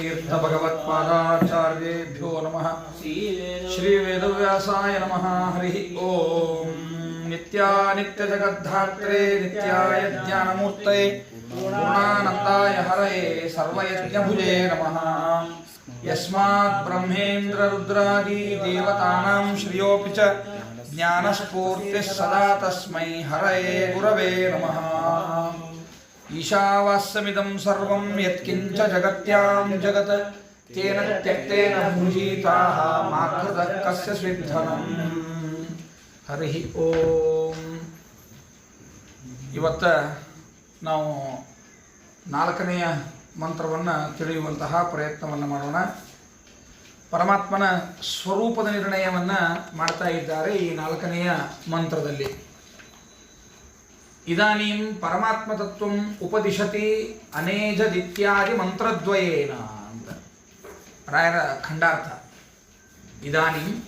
तीर्थ भगवत्पादाचार्येभ्यो नमः। श्रीवेदव्यासाय नमः। हरिः ॐ नित्यानित्यजगद्धात्रे नित्याय ज्ञानमूर्तये पूर्णानन्दाय हरये सर्वयज्ञभुजे नमः। यस्मात् ब्रह्मेन्द्ररुद्रादि देवतानां श्रियोऽपि च ज्ञानस्फूर्तिः सदा तस्मै हरये गुरवे नमः। ईशावास्यमिदं सर्वं यत्किञ्च जगत्यां जगत् तेन त्यक्तेन भुजीताः मा कृतः कस्य स्विद्धनम् ಹರಿ ಓಂ ಇವತ್ತ ನಾವು ನಾಲ್ಕನೆಯ ಮಂತ್ರವನ್ನು ತಿಳಿಯುವಂತಹ ಪ್ರಯತ್ನವನ್ನು ಮಾಡೋಣ ಪರಮಾತ್ಮನ ಸ್ವರೂಪದ ನಿರ್ಣಯವನ್ನು ಮಾಡ್ತಾ ಇದ್ದಾರೆ ಈ ನಾಲ್ಕನೆಯ ಮಂತ್ರದಲ್ಲಿ ಇದಾನೀಂ ಪರಮಾತ್ಮ ತತ್ವಂ ಉಪದಿಶತಿ ಅನೇಜದಿತ್ಯಾದಿ ಮಂತ್ರದ್ವಯೇನ ಅಂತ. ರಾಯರ ಖಂಡಾರ್ಥ. ಇದಾನೀಂ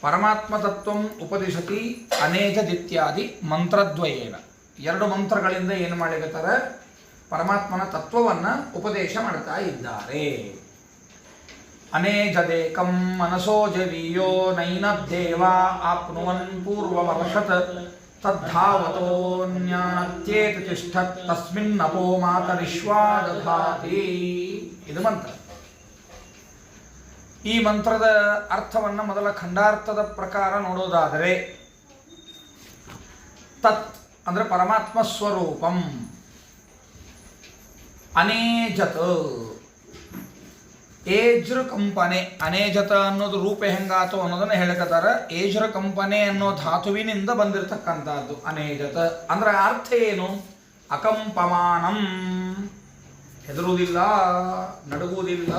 ಪರಮಾತ್ಮ ತತ್ವಂ ಉಪದಿಶತಿ ಅನೇಜದಿತ್ಯಾದಿ ಮಂತ್ರದ್ವಯೇನ. ಎರಡು ಮಂತ್ರಗಳಿಂದ ಏನು ಮಾಡಿರ್ತಾರೆ? ಪರಮಾತ್ಮನ ತತ್ವವನ್ನು ಉಪದೇಶ ಮಾಡ್ತಾ ಇದ್ದಾರೆ. ಅನೇಜದೇಕಂ ಮನಸೋ ಜವೀಯೋ ನೈನದ್ದೇವ ಆಪ್ನುವನ್ ಪೂರ್ವವರ್ಷತ್. ತದ್ಧಾವತೋನ್ಯಾತ್ಯೇತ ತಿಷ್ಠತ್, ತಸ್ಮಿನ್ನಪೋ ಮಾತರಿಶ್ವಾ ದಧಾತಿ ಇದು ಮಂತ್ರ. ಈ ಮಂತ್ರದ ಅರ್ಥವನ್ನು ಮೊದಲ ಖಂಡಾರ್ಥದ ಪ್ರಕಾರ ನೋಡೋದಾದರೆ ತತ್ ಅಂದರೆ ಪರಮಾತ್ಮ ಸ್ವರೂಪಂ. ಅನೇಜತ್. ಏಜ್ರ ಕಂಪನೆ ಅನೇಜತ ಅನ್ನೋದು ರೂಪ ಹೆಂಗಾತು ಅನ್ನೋದನ್ನ ಹೇಳಕತ್ತಾರ ಏಜ್ರ ಕಂಪನೆ ಅನ್ನೋ ಧಾತುವಿನಿಂದ ಬಂದಿರತಕ್ಕಂಥದ್ದು ಅನೇಜತ ಅಂದ್ರೆ ಅರ್ಥ ಏನು? ಅಕಂಪಮಾನಂ. ಹೆದರುವುದಿಲ್ಲ, ನಡುಗುವುದಿಲ್ಲ,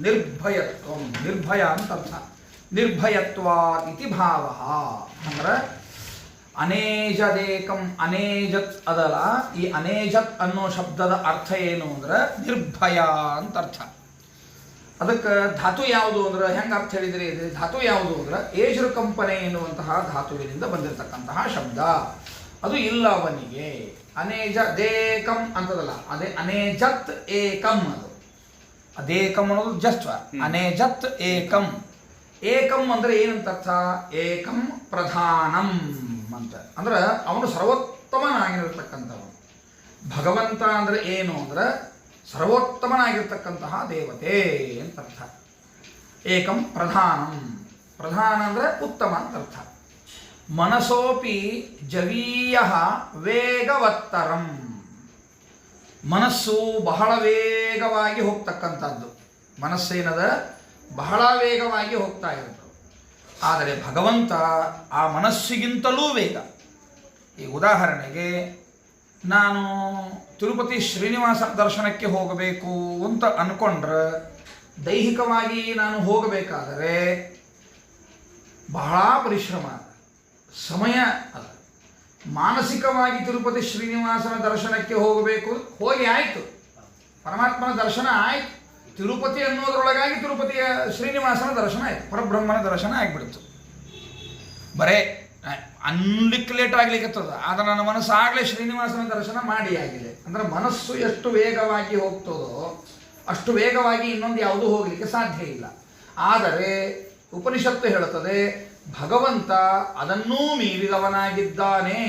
ನಿರ್ಭಯತ್ವ. ನಿರ್ಭಯ ಅಂತ ಅರ್ಥ. ನಿರ್ಭಯತ್ವ ಇತಿ ಭಾವ. ಅಂದ್ರೆ ಅನೇಜದೇಕಂ, ಅನೇಜತ್ ಅದಲ್ಲ, ಈ ಅನೇಜತ್ ಅನ್ನೋ ಶಬ್ದದ ಅರ್ಥ ಏನು ಅಂದ್ರೆ ನಿರ್ಭಯ ಅಂತ ಅರ್ಥ. ಅದಕ್ಕೆ ಧಾತು ಯಾವುದು ಅಂದ್ರೆ ಹೆಂಗೆ ಅರ್ಥ ಹೇಳಿದ್ರೆ? ಇದು ಧಾತು ಯಾವುದು ಅಂದ್ರೆ ಏಜರು ಕಂಪನೆ ಎನ್ನುವಂತಹ ಧಾತುವಿನಿಂದ ಬಂದಿರತಕ್ಕಂತಹ ಶಬ್ದ. ಅದು ಇಲ್ಲ ಅವನಿಗೆ ಅನೇಜ ದೇಕಂ ಅಂತದಲ್ಲ. ಅದೇ ಅನೇಜತ್ ಏಕಂ ಅದು. ಅದೇಕಂ ಅನ್ನೋದು ಜಸ್ಟ್ ಅನೇಜತ್ ಏಕಂ. ಏಕಂ ಅಂದ್ರೆ ಏನಂತ ಅರ್ಥ ಏಕಂ ಪ್ರಧಾನಂ ಅಂತ. ಅಂದ್ರೆ ಅವನು ಸರ್ವೋತ್ತಮನಾಗಿರತಕ್ಕಂಥವನು. ಭಗವಂತ ಅಂದ್ರೆ ಏನು ಅಂದ್ರೆ ಸರ್ವೋತ್ತಮನಾಗಿರ್ತಕ್ಕಂತಹ ದೇವತೆ ಅಂತ ಅರ್ಥ. ಏಕಂ ಪ್ರಧಾನಂ. ಪ್ರಧಾನ ಅಂದರೆ ಉತ್ತಮ ಅಂತ ಅರ್ಥ. ಮನಸೋಪಿ ಜವೀಯ ವೇಗವತ್ತರಂ. ಮನಸ್ಸು ಬಹಳ ವೇಗವಾಗಿ ಹೋಗ್ತಕ್ಕಂಥದ್ದು. ಮನಸ್ಸೇನದ ಬಹಳ ವೇಗವಾಗಿ ಹೋಗ್ತಾ ಇರುತ್ತೆ. ಆದರೆ ಭಗವಂತ ಆ ಮನಸ್ಸಿಗಿಂತಲೂ ವೇಗ. ಈ ಉದಾಹರಣೆಗೆ ನಾನು ತಿರುಪತಿ ಶ್ರೀನಿವಾಸ ದರ್ಶನಕ್ಕೆ ಹೋಗಬೇಕು ಅಂತ ಅನ್ಕೊಂಡ್ರೆ ದೈಹಿಕವಾಗಿ ನಾನು ಹೋಗಬೇಕಾದರೆ ಬಹಳ ಪರಿಶ್ರಮ ಸಮಯ ಅದ. ಮಾನಸಿಕವಾಗಿ ತಿರುಪತಿ ಶ್ರೀನಿವಾಸನ ದರ್ಶನಕ್ಕೆ ಹೋಗಬೇಕು. ಹೋಗಿ ಆಯಿತು. ಪರಮಾತ್ಮನ ದರ್ಶನ ಆಯಿತು. ತಿರುಪತಿ ಅನ್ನೋದ್ರೊಳಗಾಗಿ ತಿರುಪತಿಯ ಶ್ರೀನಿವಾಸನ ದರ್ಶನ ಆಯಿತು. ಪರಬ್ರಹ್ಮನ ದರ್ಶನ ಆಗಿಬಿಡ್ತು. ಬರೇ ಅನ್ಲಿಕ್ಕೆ ಲೇಟ್ ಆಗ್ಲಿಕ್ಕೆ ಆದ್ರೆ ನನ್ನ ಮನಸ್ಸಾಗಲೇ ಶ್ರೀನಿವಾಸನ ದರ್ಶನ ಮಾಡಿ ಆಗಿದೆ ಅಂದ್ರೆ ಮನಸ್ಸು ಎಷ್ಟು ವೇಗವಾಗಿ ಹೋಗ್ತದೋ ಅಷ್ಟು ವೇಗವಾಗಿ ಇನ್ನೊಂದು ಯಾವುದೂ ಹೋಗಲಿಕ್ಕೆ ಸಾಧ್ಯ ಇಲ್ಲ. ಆದರೆ ಉಪನಿಷತ್ತು ಹೇಳುತ್ತದೆ, ಭಗವಂತ ಅದನ್ನೂ ಮೀರಿದವನಾಗಿದ್ದಾನೆ.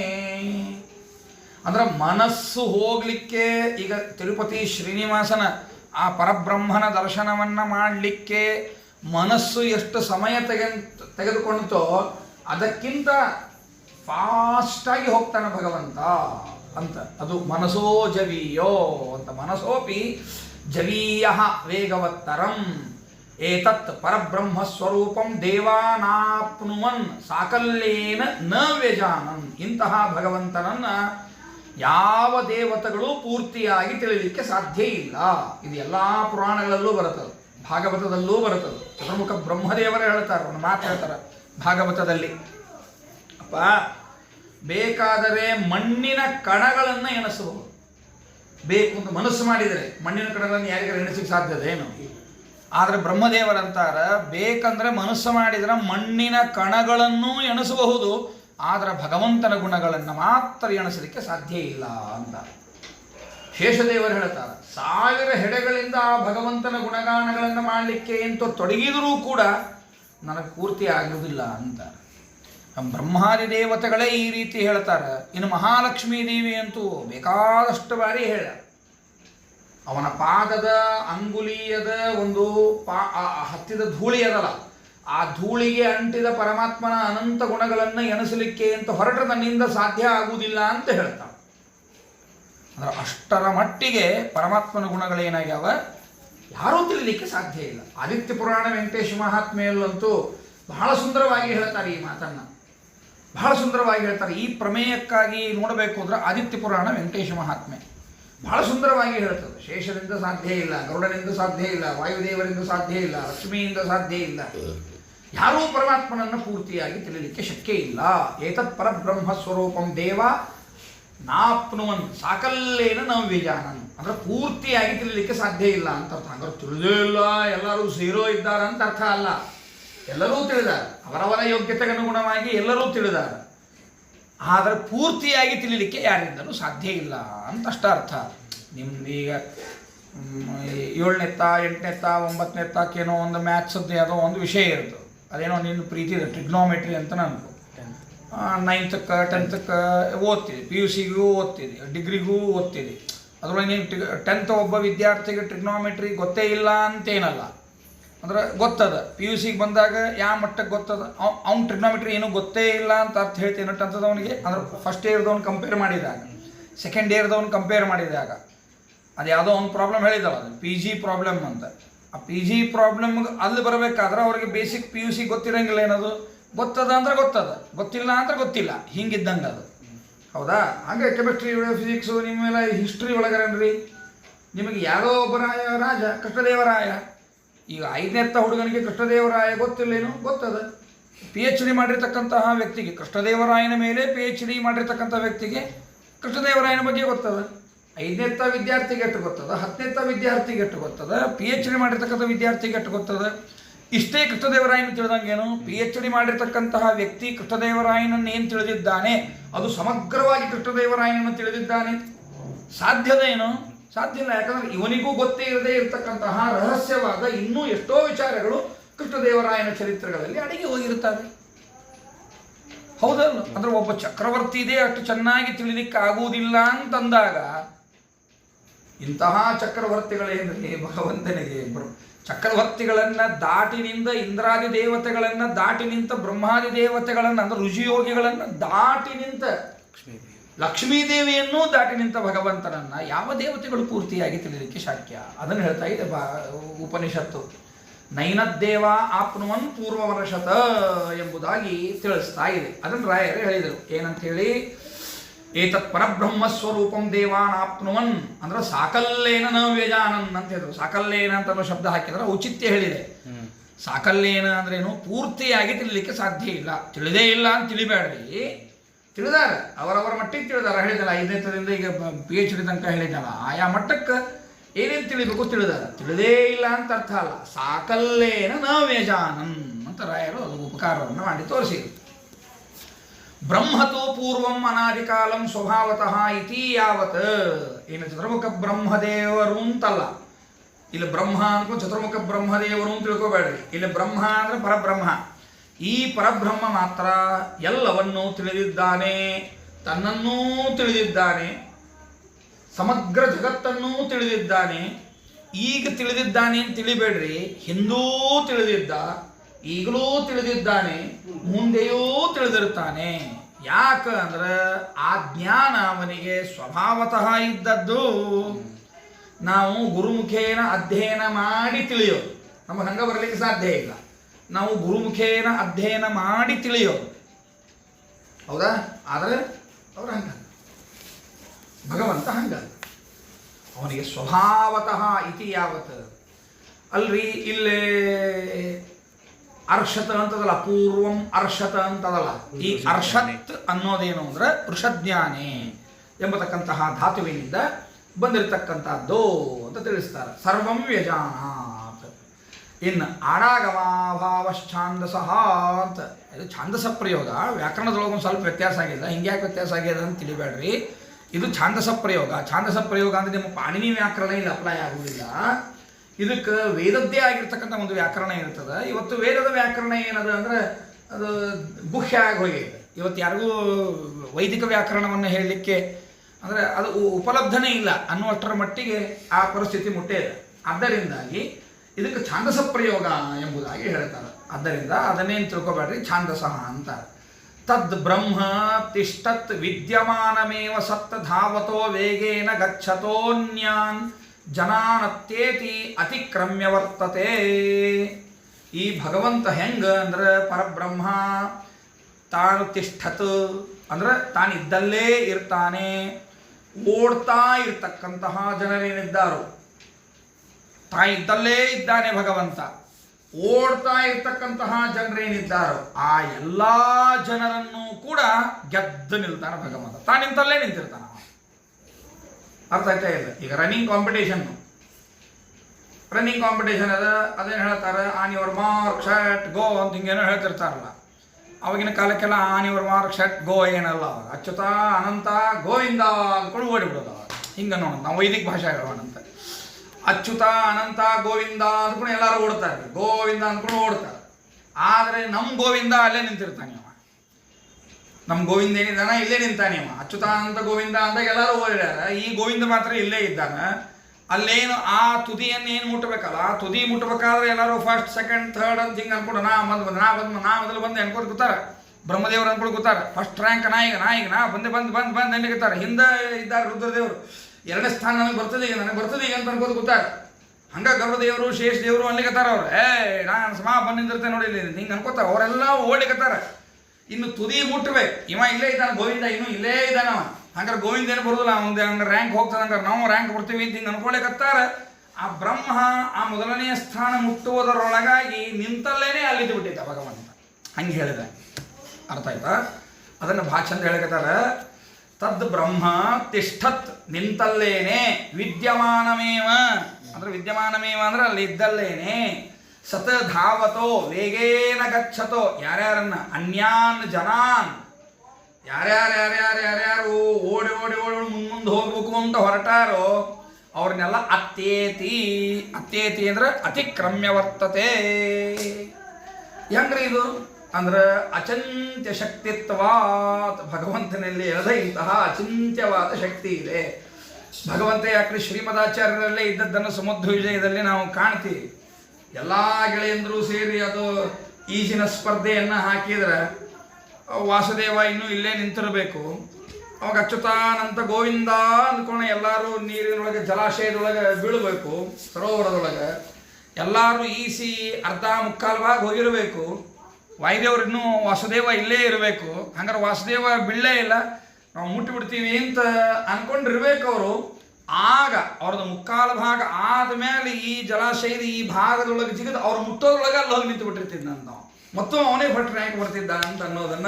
ಅಂದ್ರೆ ಮನಸ್ಸು ಹೋಗಲಿಕ್ಕೆ ಈಗ ತಿರುಪತಿ ಶ್ರೀನಿವಾಸನ ಆ ಪರಬ್ರಹ್ಮನ ದರ್ಶನವನ್ನ ಮಾಡಲಿಕ್ಕೆ ಮನಸ್ಸು ಎಷ್ಟು ಸಮಯ ತೆಗೆ ತೆಗೆದುಕೊಳ್ತೋ ಅದಕ್ಕಿಂತ ಫಾಸ್ಟಾಗಿ ಹೋಗ್ತಾನೆ ಭಗವಂತ. ಅಂತ. ಅದು ಮನಸೋ ಜವೀಯೋ ಅಂತ. ಮನಸೋಪಿ ಜವೀಯ ವೇಗವತ್ತರಂ. ಏತತ್ ಪರಬ್ರಹ್ಮ ಸ್ವರೂಪಂ ದೇವಾನಾಪ್ನುವನ್. ಸಾಕಲ್ಯೇನ ನ ವ್ಯಜಾನನ್. ಇಂತಹ ಭಗವಂತನನ್ನ ಯಾವ ದೇವತೆಗಳು ಪೂರ್ತಿಯಾಗಿ ತಿಳಿಲಿಕ್ಕೆ ಸಾಧ್ಯ ಇಲ್ಲ. ಇದು ಎಲ್ಲ ಪುರಾಣಗಳಲ್ಲೂ ಬರುತ್ತದೆ. ಭಾಗವತದಲ್ಲೂ ಬರುತ್ತದೆ. ಚತುರ್ಮುಖ ಬ್ರಹ್ಮದೇವರು ಹೇಳ್ತಾರೆ. ಒಂದು ಮಾತು ಹೇಳ್ತಾರೆ. ಭಾಗವತದಲ್ಲಿ. ಅಪ್ಪ ಬೇಕಾದರೆ ಮಣ್ಣಿನ ಕಣಗಳನ್ನು ಎಣಿಸಬಹುದು. ಬೇಕು ಅಂತ ಮನಸ್ಸು ಮಾಡಿದರೆ ಮಣ್ಣಿನ ಕಣಗಳನ್ನು ಯಾರಿಗಾರ ಎಣಿಸಲಿಕ್ಕೆ ಸಾಧ್ಯ ಏನು? ಆದರೆ ಬ್ರಹ್ಮದೇವರಂತಾರ ಬೇಕಂದ್ರೆ ಮನಸ್ಸು ಮಾಡಿದರೆ ಮಣ್ಣಿನ ಕಣಗಳನ್ನು ಎಣಿಸಬಹುದು, ಆದರೆ ಭಗವಂತನ ಗುಣಗಳನ್ನು ಮಾತ್ರ ಎಣಿಸಲಿಕ್ಕೆ ಸಾಧ್ಯ ಇಲ್ಲ ಅಂತ. ಶೇಷದೇವರು ಹೇಳ್ತಾರೆ, ಸಾವಿರ ಹೆಡೆಗಳಿಂದ ಆ ಭಗವಂತನ ಗುಣಗಾನಗಳನ್ನು ಮಾಡಲಿಕ್ಕೆ ಅಂತ ತೊಡಗಿದರೂ ಕೂಡ ನನಗೆ ಪೂರ್ತಿ ಆಗುವುದಿಲ್ಲ ಅಂತ. ಬ್ರಹ್ಮಾದಿ ದೇವತೆಗಳೇ ಈ ರೀತಿ ಹೇಳ್ತಾರೆ. ಇನ್ನು ಮಹಾಲಕ್ಷ್ಮೀ ದೇವಿ ಅಂತೂ ಬೇಕಾದಷ್ಟು ಬಾರಿ ಹೇಳ ಅವನ ಪಾದದ ಅಂಗುಲಿಯದ ಒಂದು ಪಾ ಹತ್ತಿದ ಧೂಳಿ ಅದಲ್ಲ. ಆ ಧೂಳಿಗೆ ಅಂಟಿದ ಪರಮಾತ್ಮನ ಅನಂತ ಗುಣಗಳನ್ನು ಎಣಿಸಲಿಕ್ಕೆ ಅಂತ ಹೊರಟ್ರೆ ನನ್ನಿಂದ ಸಾಧ್ಯ ಆಗುವುದಿಲ್ಲ ಅಂತ ಹೇಳ್ತಾನೆ ಅಂದ್ರೆ ಅಷ್ಟರ ಮಟ್ಟಿಗೆ ಪರಮಾತ್ಮನ ಗುಣಗಳೇನಾಗ್ಯಾವ ಯಾರೂ ತಿಳಿಲಿಕ್ಕೆ ಸಾಧ್ಯ ಇಲ್ಲ. ಆದಿತ್ಯ ಪುರಾಣ ವೆಂಕಟೇಶ ಮಹಾತ್ಮೆಯಲ್ಲಂತೂ ಬಹಳ ಸುಂದರವಾಗಿ ಹೇಳ್ತಾರೆ ಈ ಮಾತನ್ನ. ಬಹಳ ಸುಂದರವಾಗಿ ಹೇಳ್ತಾರೆ. ಈ ಪ್ರಮೇಯಕ್ಕಾಗಿ ನೋಡಬೇಕು ಅಂದ್ರೆ ಆದಿತ್ಯ ಪುರಾಣ ವೆಂಕಟೇಶ ಮಹಾತ್ಮೆ. ಬಹಳ ಸುಂದರವಾಗಿ ಹೇಳ್ತದೆ. ಶೇಷದಿಂದ ಸಾಧ್ಯ ಇಲ್ಲ ಗರುಡನಿಂದ ಸಾಧ್ಯ ಇಲ್ಲ, ವಾಯುದೇವರಿಂದ ಸಾಧ್ಯ ಇಲ್ಲ, ಲಕ್ಷ್ಮಿಯಿಂದ ಸಾಧ್ಯ ಇಲ್ಲ. ಯಾರೂ ಪರಮಾತ್ಮನನ್ನು ಪೂರ್ತಿಯಾಗಿ ತಿಳಿಲಿಕ್ಕೆ ಶಕ್ಯ ಇಲ್ಲ. ಏತತ್ ಪರಬ್ರಹ್ಮ ಸ್ವರೂಪಂ ದೇವ ನಾಪ್ನುವನ್, ಸಾಕಲ್ಲೇನ ನಾವು ವಿಜಾನನ್. ಅಂದ್ರೆ ಪೂರ್ತಿಯಾಗಿ ತಿಳಿಲಿಕ್ಕೆ ಸಾಧ್ಯ ಇಲ್ಲ ಅಂತ ಅರ್ಥ. ಹಂಗಾರೆ ತಿಳಿದೇ ಇಲ್ಲ, ಎಲ್ಲರೂ ಸೇರೋ ಇದ್ದಾರೆ ಅಂತ ಅರ್ಥ ಅಲ್ಲ. ಎಲ್ಲರೂ ತಿಳಿದಾರ. ಅವರವರ ಯೋಗ್ಯತೆಗೆ ಅನುಗುಣವಾಗಿ ಎಲ್ಲರೂ ತಿಳಿದಾರ. ಆದರೆ ಪೂರ್ತಿಯಾಗಿ ತಿಳಿಲಿಕ್ಕೆ ಯಾರಿಂದಲೂ ಸಾಧ್ಯ ಇಲ್ಲ ಅಂತ ಅಷ್ಟ ಅರ್ಥ. ನಿಮ್ದು ಈಗ ಏಳನೆತ್ತ, ಎಂಟನೆತ್ತ, ಒಂಬತ್ತನೆತ್ತಕ್ಕೇನೋ ಒಂದು ಮ್ಯಾಥ್ಸದ್ದು ಯಾವುದೋ ಒಂದು ವಿಷಯ ಇರುತ್ತೆ ಅದೇನೋ ನಿನ್ನ ಪ್ರೀತಿ ಇದೆ ಟ್ರಿಗ್ನೋಮೆಟ್ರಿ ಅಂತ ನಾನು ನೈನ್ತಕ್ಕೆ ಟೆಂತಕ್ಕೆ ಓದ್ತಿದ್ದೆ ಪಿ ಯು ಸಿಗೂ ಓದ್ತಿದ್ದೆ ಡಿಗ್ರಿಗೂ ಓದ್ತಿದ್ದೆ ಅದರೊಳಗೆ ನೀನು ಟೆಂತ್ ಒಬ್ಬ ವಿದ್ಯಾರ್ಥಿಗೆ ಟ್ರಿಗ್ನೋಮೆಟ್ರಿ ಗೊತ್ತೇ ಇಲ್ಲ ಅಂತೇನಲ್ಲ. ಅಂದ್ರೆ ಗೊತ್ತದ. ಪಿ ಯು ಸಿಗೆ ಬಂದಾಗ ಯಾವ ಮಟ್ಟಕ್ಕೆ ಗೊತ್ತದ? ಅವ್, ಅವ್ನ ಟ್ರಿಗ್ನೋಮೆಟ್ರಿ ಏನೂ ಗೊತ್ತೇ ಇಲ್ಲ ಅಂತ ಅರ್ಥ ಹೇಳ್ತೀನಿ. ಅಂತದ ಅವನಿಗೆ ಅಂದ್ರೆ ಫಸ್ಟ್ ಇಯರ್ದವ್ನು ಕಂಪೇರ್ ಮಾಡಿದಾಗ ಸೆಕೆಂಡ್ ಇಯರ್ದವ್ನು ಕಂಪೇರ್ ಮಾಡಿದಾಗ, ಅದು ಯಾವುದೋ ಒಂದು ಪ್ರಾಬ್ಲಮ್ ಹೇಳಿದಲ್ಲ ಅದು. ಪಿ ಜಿ ಪ್ರಾಬ್ಲಮ್ ಅಂತ. ಆ ಪಿ ಜಿ ಪ್ರಾಬ್ಲಮ್ಗೆ ಅಲ್ಲಿ ಬರಬೇಕಾದ್ರೆ ಅವ್ರಿಗೆ ಬೇಸಿಕ್ ಪಿ ಯು ಸಿ ಗೊತ್ತಿರಂಗಿಲ್ಲ ಏನದು? ಗೊತ್ತದ ಅಂದ್ರೆ ಗೊತ್ತದ. ಗೊತ್ತಿಲ್ಲ ಅಂದ್ರೆ ಗೊತ್ತಿಲ್ಲ. ಹಿಂಗಿದ್ದಂಗೆ ಅದು. ಹೌದಾ? ಹಾಗೆ ಕೆಮಿಸ್ಟ್ರಿ ಫಿಸಿಕ್ಸು ನಿಮ್ಮೆಲ್ಲ ಹಿಸ್ಟ್ರಿ ಒಳಗರನ್ರಿ? ನಿಮಗೆ ಯಾರೋ ಒಬ್ಬರಾಯ ರಾಜ ಕೃಷ್ಣದೇವರಾಯ ಈಗ ಐದನೇತ್ತ ಹುಡುಗನಿಗೆ ಕೃಷ್ಣದೇವರಾಯ ಗೊತ್ತಿಲ್ಲೇನು? ಗೊತ್ತದ. ಪಿ ಎಚ್ ಡಿ ಮಾಡಿರ್ತಕ್ಕಂತಹ ವ್ಯಕ್ತಿಗೆ, ಕೃಷ್ಣದೇವರಾಯನ ಮೇಲೆ ಪಿ ಎಚ್ ಡಿ ಮಾಡಿರ್ತಕ್ಕಂಥ ವ್ಯಕ್ತಿಗೆ ಕೃಷ್ಣದೇವರಾಯನ ಬಗ್ಗೆ ಗೊತ್ತದ? ಐದನೇತ್ತ ವಿದ್ಯಾರ್ಥಿಗೆ ಎಷ್ಟು ಗೊತ್ತದ? ಹತ್ತನೇತ್ತ ವಿದ್ಯಾರ್ಥಿಗೆ ಎಷ್ಟು ಗೊತ್ತದ? ಪಿ ಎಚ್ ಡಿ ಮಾಡಿರ್ತಕ್ಕಂಥ ವಿದ್ಯಾರ್ಥಿಗೆ ಎಷ್ಟು ಗೊತ್ತದ? ಇಷ್ಟೇ ಕೃಷ್ಣದೇವರಾಯನ ತಿಳಿದಂಗೇನು? ಪಿ ಎಚ್ ಡಿ ಮಾಡಿರ್ತಕ್ಕಂತಹ ವ್ಯಕ್ತಿ ಕೃಷ್ಣದೇವರಾಯನನ್ನು ಏನು ತಿಳಿದಿದ್ದಾನೆ? ಅದು ಸಮಗ್ರವಾಗಿ ಕೃಷ್ಣದೇವರಾಯನನ್ನು ತಿಳಿದಿದ್ದಾನೆ. ಸಾಧ್ಯದೇನು ಸಾಧ್ಯ ಇಲ್ಲ. ಯಾಕಂದ್ರೆ ಇವನಿಗೂ ಗೊತ್ತೇ ಇರದೇ ಇರತಕ್ಕಂತಹ ರಹಸ್ಯವಾದ ಇನ್ನೂ ಎಷ್ಟೋ ವಿಚಾರಗಳು ಕೃಷ್ಣದೇವರಾಯನ ಚರಿತ್ರೆಗಳಲ್ಲಿ ಅಡಗಿ ಹೋಗಿರುತ್ತವೆ. ಹೌದಲ್ಲ? ಅಂದ್ರೆ ಒಬ್ಬ ಚಕ್ರವರ್ತಿ ಇದೆ, ಅಷ್ಟು ಚೆನ್ನಾಗಿ ತಿಳಿಲಿಕ್ಕೆ ಆಗುವುದಿಲ್ಲ ಅಂತಂದಾಗ ಇಂತಹ ಚಕ್ರವರ್ತಿಗಳೇನ್ರಿ ಭಗವಂತನಿಗೆ ಚಕ್ರವರ್ತಿಗಳನ್ನ ದಾಟಿನಿಂದ ಇಂದ್ರಾದಿ ದೇವತೆಗಳನ್ನ ದಾಟಿ ನಿಂತ ಬ್ರಹ್ಮಾದಿ ದೇವತೆಗಳನ್ನ, ಅಂದ್ರೆ ಋಷಿಯೋಗಿಗಳನ್ನ ದಾಟಿ ನಿಂತ ಲಕ್ಷ್ಮೀ ದೇವಿಯನ್ನೂ ದಾಟಿ ನಿಂತ ಭಗವಂತನನ್ನ ಯಾವ ದೇವತೆಗಳು ಪೂರ್ತಿಯಾಗಿ ತಿಳಿಲಿಕ್ಕೆ ಶಕ್ಯ ಅದನ್ನು ಹೇಳ್ತಾ ಇದೆ ಬಾ ಉಪನಿಷತ್ತು. ನೈನದ್ದೇವ ಆಪ್ನುವನ್ ಪೂರ್ವವರ್ಷತ ಎಂಬುದಾಗಿ ತಿಳಿಸ್ತಾ ಇದೆ. ಅದನ್ನು ರಾಯರು ಹೇಳಿದರು. ಏನಂತ ಹೇಳಿ ಏತತ್ ಪರಬ್ರಹ್ಮ ಸ್ವರೂಪಂ ದೇವಾನ್ ಆಪ್ನುವನ್. ಅಂದ್ರೆ ಸಾಕಲ್ಲೇನ ನ ವ್ಯಜಾನನ್ ಅಂತ ಹೇಳಿದ್ರು. ಸಾಕಲ್ಲೇನ ಅಂತ ಅನ್ನೋ ಶಬ್ದ ಹಾಕಿದ್ರೆ ಔಚಿತ್ಯ ಹೇಳಿದೆ. ಸಾಕಲ್ಲೇನ ಅಂದ್ರೇನು? ಪೂರ್ತಿಯಾಗಿ ತಿಳಿಲಿಕ್ಕೆ ಸಾಧ್ಯ ಇಲ್ಲ. ತಿಳಿದೇ ಇಲ್ಲ ಅಂತ ತಿಳಿಬೇಡ್ರಿ. ತಿಳಿದಾರ, ಅವರವರ ಮಟ್ಟಿಗೆ ತಿಳಿದಾರ, ಹೇಳಿದಲ್ಲ ಐದನೇತದಿಂದ ಈಗ ಪಿ ಎಚ್ ಡಿ ತನಕ ಹೇಳಿದ್ದಲ್ಲ ಆಯಾ ಮಟ್ಟಕ್ಕೆ ಏನೇನು ತಿಳಿಬೇಕು ತಿಳಿದಾರ. ತಿಳಿದೇ ಇಲ್ಲ ಅಂತ ಅರ್ಥ ಅಲ್ಲ. ಸಾಕಲ್ಲೇನ ನ ಅಂತ ರಾಯರು ಅದು ಉಪಕಾರವನ್ನು ಮಾಡಿ ತೋರಿಸಿದರು. ಬ್ರಹ್ಮತೋ ಪೂರ್ವಂ ಅನಾದಿಕಾಲಂ ಸ್ವಭಾವತಃ ಇತಿ ಯಾವತ್? ಏನು ಚತುರ್ಮುಖ ಬ್ರಹ್ಮದೇವರು ಅಂತಲ್ಲ. ಇಲ್ಲಿ ಬ್ರಹ್ಮ ಅಂದ್ರೆ ಚತುರ್ಮುಖ ಬ್ರಹ್ಮದೇವರು ಅಂತ ತಿಳ್ಕೊಬೇಡ್ರಿ. ಇಲ್ಲಿ ಬ್ರಹ್ಮ ಅಂದ್ರೆ ಪರಬ್ರಹ್ಮ. ಈ ಪರಬ್ರಹ್ಮ ಮಾತ್ರ ಎಲ್ಲವನ್ನೂ ತಿಳಿದಿದ್ದಾನೆ, ತನ್ನನ್ನೂ ತಿಳಿದಿದ್ದಾನೆ, ಸಮಗ್ರ ಜಗತ್ತನ್ನೂ ತಿಳಿದಿದ್ದಾನೆ. ಈಗ ತಿಳಿದಿದ್ದಾನೆ ಅಂತ ತಿಳಿಬೇಡ್ರಿ, ಹಿಂದೂ ತಿಳಿದಿದ್ದ, ಈಗಲೂ ತಿಳಿದಿದ್ದಾನೆ, ಮುಂದೆಯೂ ತಿಳಿದಿರ್ತಾನೆ. ಯಾಕಂದ್ರೆ ಆ ಜ್ಞಾನ ಅವನಿಗೆ ಸ್ವಭಾವತಃ ಇದ್ದದ್ದು ನಾವು ಗುರುಮುಖೇನ ಅಧ್ಯಯನ ಮಾಡಿ ತಿಳಿಯೋದು. ನಮಗೆ ಹಂಗ ಬರಲಿಕ್ಕೆ ಸಾಧ್ಯ ಇಲ್ಲ. ನಾವು ಗುರುಮುಖೇನ ಅಧ್ಯಯನ ಮಾಡಿ ತಿಳಿಯೋದು. ಹೌದಾ? ಆದರೆ ಅವ್ರು ಹಂಗ ಭಗವಂತ ಹಂಗ ಅವನಿಗೆ ಸ್ವಭಾವತಃ ಇತಿ ಯಾವತ್? ಅಲ್ರಿ, ಇಲ್ಲೇ ಅರ್ಷತ ಅಂತದಲ್ಲ, ಪೂರ್ವಂ ಅರ್ಷತ ಅಂತದಲ್ಲ. ಈ ಅರ್ಷತ್ ಅನ್ನೋದೇನು ಅಂದ್ರೆ ಋಷಜ್ಞಾನೆ ಎಂಬತಕ್ಕಂತಹ ಧಾತುವಿನಿಂದ ಬಂದಿರತಕ್ಕಂಥದ್ದು ಅಂತ ತಿಳಿಸ್ತಾರೆ. ಸರ್ವಂ ವ್ಯಜಾನಾತ್ ಇನ್ನು ಆಡಾಗಮಾಭಾವಶ್ಚಾಂದಸಃ ಅಂತ. ಇದು ಛಾಂದಸ ಪ್ರಯೋಗ. ವ್ಯಾಕರಣದೊಳಗೆ ಒಂದು ಸ್ವಲ್ಪ ವ್ಯತ್ಯಾಸ ಆಗಿದೆ. ಹಿಂಗ್ಯಾಕೆ ವ್ಯತ್ಯಾಸ ಆಗಿದೆ ಅಂತ ತಿಳಿಬೇಡ್ರಿ. ಇದು ಛಾಂದಸ ಪ್ರಯೋಗ. ಛಾಂದಸ ಪ್ರಯೋಗ ಅಂದರೆ ನಿಮ್ಮ ಪಾಣಿನಿ ವ್ಯಾಕರಣ ಇಲ್ಲಿ ಅಪ್ಲೈ ಆಗುವುದಿಲ್ಲ. ಇದಕ್ಕೆ ವೇದದ್ದೇ ಆಗಿರ್ತಕ್ಕಂಥ ಒಂದು ವ್ಯಾಕರಣ ಇರ್ತದೆ. ಇವತ್ತು ವೇದದ ವ್ಯಾಕರಣ ಏನದ ಅಂದ್ರೆ ಅದು ಗುಹ್ಯ ಆಗಿ ಹೋಗಿದೆ. ಇವತ್ತು ಯಾರಿಗೂ ವೈದಿಕ ವ್ಯಾಕರಣವನ್ನು ಹೇಳಲಿಕ್ಕೆ ಅಂದರೆ ಅದು ಉಪಲಬ್ಧನೇ ಇಲ್ಲ ಅನ್ನುವಷ್ಟರ ಮಟ್ಟಿಗೆ ಆ ಪರಿಸ್ಥಿತಿ ಮುಟ್ಟೇ ಇದೆ ಆದ್ದರಿಂದಾಗಿ ಇದಕ್ಕೆ ಛಾಂದಸ ಪ್ರಯೋಗ ಎಂಬುದಾಗಿ ಹೇಳ್ತಾರೆ. ಆದ್ದರಿಂದ ಅದನ್ನೇನು ತಿಳ್ಕೊಬೇಡ್ರಿ, ಛಾಂದಸ ಅಂತ ತದ್ ಬ್ರಹ್ಮ ತಿಷ್ಟತ್ ವಿದ್ಯಮಾನಮೇವ ಸತ್ತ ಧಾವತೋ ವೇಗೇನ ಗಚ್ಚತೋನ್ಯಾನ್ ಜನಾನತ್ಯೇತಿ ಅತಿಕ್ರಮ್ಯ ವರ್ತತೆ. ಈ ಭಗವಂತ ಹೆಂಗ ಅಂದ್ರೆ ಪರಬ್ರಹ್ಮ ತಾನು ತಿಷ್ಠತ್ ಅಂದ್ರೆ ತಾನಿದ್ದಲ್ಲೇ ಇರ್ತಾನೆ, ಓಡ್ತಾ ಇರ್ತಕ್ಕಂತಹ ಜನರೇನಿದ್ದಾರೋ ತಾ ಇದ್ದಲ್ಲೇ ಇದ್ದಾನೆ ಭಗವಂತ. ಓಡ್ತಾ ಇರ್ತಕ್ಕಂತಹ ಜನರೇನಿದ್ದಾರೋ ಆ ಎಲ್ಲ ಜನರನ್ನು ಕೂಡ ಗೆದ್ದು ನಿಲ್ತಾನೆ ಭಗವಂತ. ತಾನಿಂತಲ್ಲೇ ನಿಂತಿರ್ತಾನ. ಅರ್ಥ ಆಯ್ತಾ ಇಲ್ಲ? ಈಗ ರನ್ನಿಂಗ್ ಕಾಂಪಿಟೇಷನ್ ರನ್ನಿಂಗ್ ಕಾಂಪಿಟೇಷನ್ ಅದ, ಅದೇನು ಹೇಳ್ತಾರೆ? ಆನ್ ಯುವರ್ ಮಾರ್ಕ್ ಗೋ ಅಂತ ಹಿಂಗೇನೋ ಹೇಳ್ತಿರ್ತಾರಲ್ಲ. ಅವಾಗಿನ ಕಾಲಕ್ಕೆಲ್ಲ on your mark set go ಏನಲ್ಲ ಅವಾಗ. ಅಚ್ಯುತ ಅನಂತ, ಗೋವಿಂದ ಅಂದ್ಕೊಂಡು ಓಡಿಬಿಡೋದು ಅವಾಗ. ಹಿಂಗೆ ನೋಡೋಣ. ನಾವು ವೈದಿಕ ಭಾಷೆ ಹೇಳೋಣಂತ ಅಚ್ಯುತ ಅನಂತ ಗೋವಿಂದ ಅಂದ್ಕೊಂಡು ಎಲ್ಲರೂ ಓಡ್ತಾರೆ. ಗೋವಿಂದ ಅಂದ್ಕೊಂಡು ಓಡ್ತಾರೆ. ಆದರೆ ನಮ್ಮ ಗೋವಿಂದ ಅಲ್ಲೇ ನಿಂತಿರ್ತಾನೆ ಅವ ನಮ್ಮ ಗೋವಿಂದ ಏನಿದ್ದಾನ ಇಲ್ಲೇ ನಿಂತಾನೆ ಅವ ಅಚ್ಯುತ ಅನಂತ ಗೋವಿಂದ ಅಂದಾಗ ಎಲ್ಲರೂ ಓಡ್ಯಾರ ಈ ಗೋವಿಂದ ಮಾತ್ರ ಇಲ್ಲೇ ಇದ್ದಾನ. ಅಲ್ಲೇನು ಆ ತುದಿಯನ್ನು ಏನು ಮುಟ್ಟಬೇಕಲ್ಲ ಆ ತುದಿ ಮುಟ್ಟಬೇಕಾದ್ರೆ ಎಲ್ಲರೂ ಫಸ್ಟ್ ಸೆಕೆಂಡ್ ಥರ್ಡ್ ಅಂತ ಹಿಂಗೆ ಅನ್ಕೊಂಡು ನಾ ಬಂದು ಬಂದು, ನಾ ಬಂದು ನಾ ಮೊದಲು ಬಂದು ಅನ್ಕೊಂಡು ಕೂತಾರ. ಬ್ರಹ್ಮದೇವ್ರು ಅನ್ಕೊಂಡು ಕೂತಾರ. ಫಸ್ಟ್ ರ್ಯಾಂಕ್ ನಾ ಈಗ ನಾ ಈಗ ನಾ ಬಂದೆ, ಬಂದು ಬಂದು ಬಂದು ಅನ್ಲಿಕತ್ತಾರ ಹಿಂದೆ ಇದ್ದಾರೆ ರುದ್ರದೇವರು. ಎರಡನೇ ಸ್ಥಾನ ನನಗೆ ಬರ್ತದೆ, ಈಗ ನನಗೆ ಬರ್ತದೆ, ಈಗ ಅಂತ ಅನ್ಕೋದು ಗೊತ್ತಾಗ. ಹಂಗ ಗರುಡದೇವರು ಶೇಷ ದೇವರು ಅನ್ಲಿಕತ್ತಾರ ಅವ್ರು. ಏ ನಾನು ಸಮಾ ಬಂದಿರ್ತೇನೆ ನೋಡಿ ಇಲ್ಲಿ. ಹಿಂಗೆ ಅನ್ಕೋತಾರ ಅವರೆಲ್ಲ ಓಡ್ಲಿಕತ್ತಾರ. ಇನ್ನು ತುದಿ ಮುಟ್ಟಬೇಕು ಇವ ಇಲ್ಲೇ ಇದ್ದಾನೆ, ಗೋವಿಂದ ಇನ್ನು ಇಲ್ಲೇ ಇದ್ದಾನ ಹಂಗಾರೆ ಗೋವಿಂದ ಏನು ಬರೋದಿಲ್ಲ ಅವ್ನು ಹಂಗ ರ್ಯಾಂಕ್ ಹೋಗ್ತದೆ ಹಂಗಾರೆ ನಾವು ರ್ಯಾಂಕ್ ಕೊಡ್ತೀವಿ ಅಂತ ಹಿಂಗೆ ಅನ್ಕೊಳಕತ್ತಾರ ಆ ಬ್ರಹ್ಮ ಆ ಮೊದಲನೆಯ ಸ್ಥಾನ ಮುಟ್ಟುವುದರೊಳಗಾಗಿ ನಿಂತಲ್ಲೇನೆ ಅಲ್ಲಿದ್ದು ಬಿಟ್ಟಿದ್ದ ಭಗವಂತ. ಹಂಗೆ ಹೇಳಿದ. ಅರ್ಥ ಆಯ್ತಾ? ಅದನ್ನು ಭಾಳ ಚಂದ ಹೇಳಕತ್ತಾರ. ತದ್ ಬ್ರಹ್ಮ ತಿಷ್ಠತ್ ನಿಂತಲ್ಲೇನೆ, ವಿದ್ಯಮಾನಮೇವ. ಅಂದ್ರೆ ವಿದ್ಯಮಾನಮೇವ ಅಂದ್ರೆ ಅಲ್ಲಿ ಇದ್ದಲ್ಲೇನೆ. ಸತ ಧಾವತೋ, ವೇಗೇನ ಗಚ್ಚತೋ ಯಾರ್ಯಾರನ್ನ? ಅನ್ಯಾನ್ ಜನಾನ್. ಯಾರ್ಯಾರು ಯಾರ್ಯಾರು ಯಾರ್ಯಾರು ಓಡಿ ಓಡಿ ಓಡಿ ಓಡಿ ಮುಂದೆ ಹೋಗ್ಬೇಕು ಅಂತ ಹೊರಟಾರೋ, ಅವ್ರನ್ನೆಲ್ಲ ಅತ್ತೇತಿ ಅತ್ತೇತಿ ಅಂದ್ರೆ ಅತಿಕ್ರಮ್ಯ ವರ್ತತೆ. ಹೆಂಗ್ರಿ ಇದು? ಅಂದ್ರೆ ಅಚಂತ್ಯ ಶಕ್ತಿತ್ವಾತ್ ಭಗವಂತನಲ್ಲಿ ಎಳೆದ ಇಂತಹ ಅಚಿಂತ್ಯವಾದ ಶಕ್ತಿ ಇದೆ. ಭಗವಂತ ಯಾಕ್ರಿ ಶ್ರೀಮದಾಚಾರ್ಯರಲ್ಲೇ ಇದ್ದದ್ದನ್ನು ಸಮುದ್ರ ವಿಜಯದಲ್ಲಿ ನಾವು ಕಾಣ್ತೀವಿ. ಎಲ್ಲ ಗೆಳೆಯಂದರೂ ಸೇರಿ ಅದು ಈಜಿನ ಸ್ಪರ್ಧೆಯನ್ನು ಹಾಕಿದ್ರೆ ವಾಸುದೇವ ಇನ್ನೂ ಇಲ್ಲೇ ನಿಂತಿರಬೇಕು. ಅವಾಗ ಅಚ್ಯುತಾನಂತ ಗೋವಿಂದ ಅಂದ್ಕೊಂಡು ಎಲ್ಲರೂ ನೀರಿನೊಳಗೆ, ಜಲಾಶಯದೊಳಗೆ ಬೀಳಬೇಕು, ಸರೋವರದೊಳಗೆ. ಎಲ್ಲರೂ ಈಸಿ ಅರ್ಧ ಮುಕ್ಕಾಲು ಭಾಗ ಹೋಗಿರಬೇಕು. ವಾಯುದೇವ್ರು ಇನ್ನೂ ವಾಸುದೇವ ಇಲ್ಲೇ ಇರಬೇಕು. ಹಂಗಾರೆ ವಾಸುದೇವ ಬಿಡಲೇ ಇಲ್ಲ. ನಾವು ಮುಟ್ಟಿ ಬಿಡ್ತೀವಿ ಅಂತ ಅಂದ್ಕೊಂಡಿರ್ಬೇಕು ಅವರು. ಆಗ ಅವ್ರದ್ದು ಮುಕ್ಕಾಲು ಭಾಗ ಆದಮೇಲೆ ಈ ಜಲಾಶಯದ ಈ ಭಾಗದೊಳಗೆ ಜಿಗಿದು ಅವ್ರು ಮುಟ್ಟೋದ್ರೊಳಗೆ ಅಲ್ಲಿ ಹೋಗಿ ನಿಂತು ಬಿಟ್ಟಿರ್ತಿದ್ದ ನಾವು. ಮತ್ತು ಅವನೇ ಭಟ್ ರ್ಯಾಂಕ್ ಬರ್ತಿದ್ದ ಅಂತ ಅನ್ನೋದನ್ನ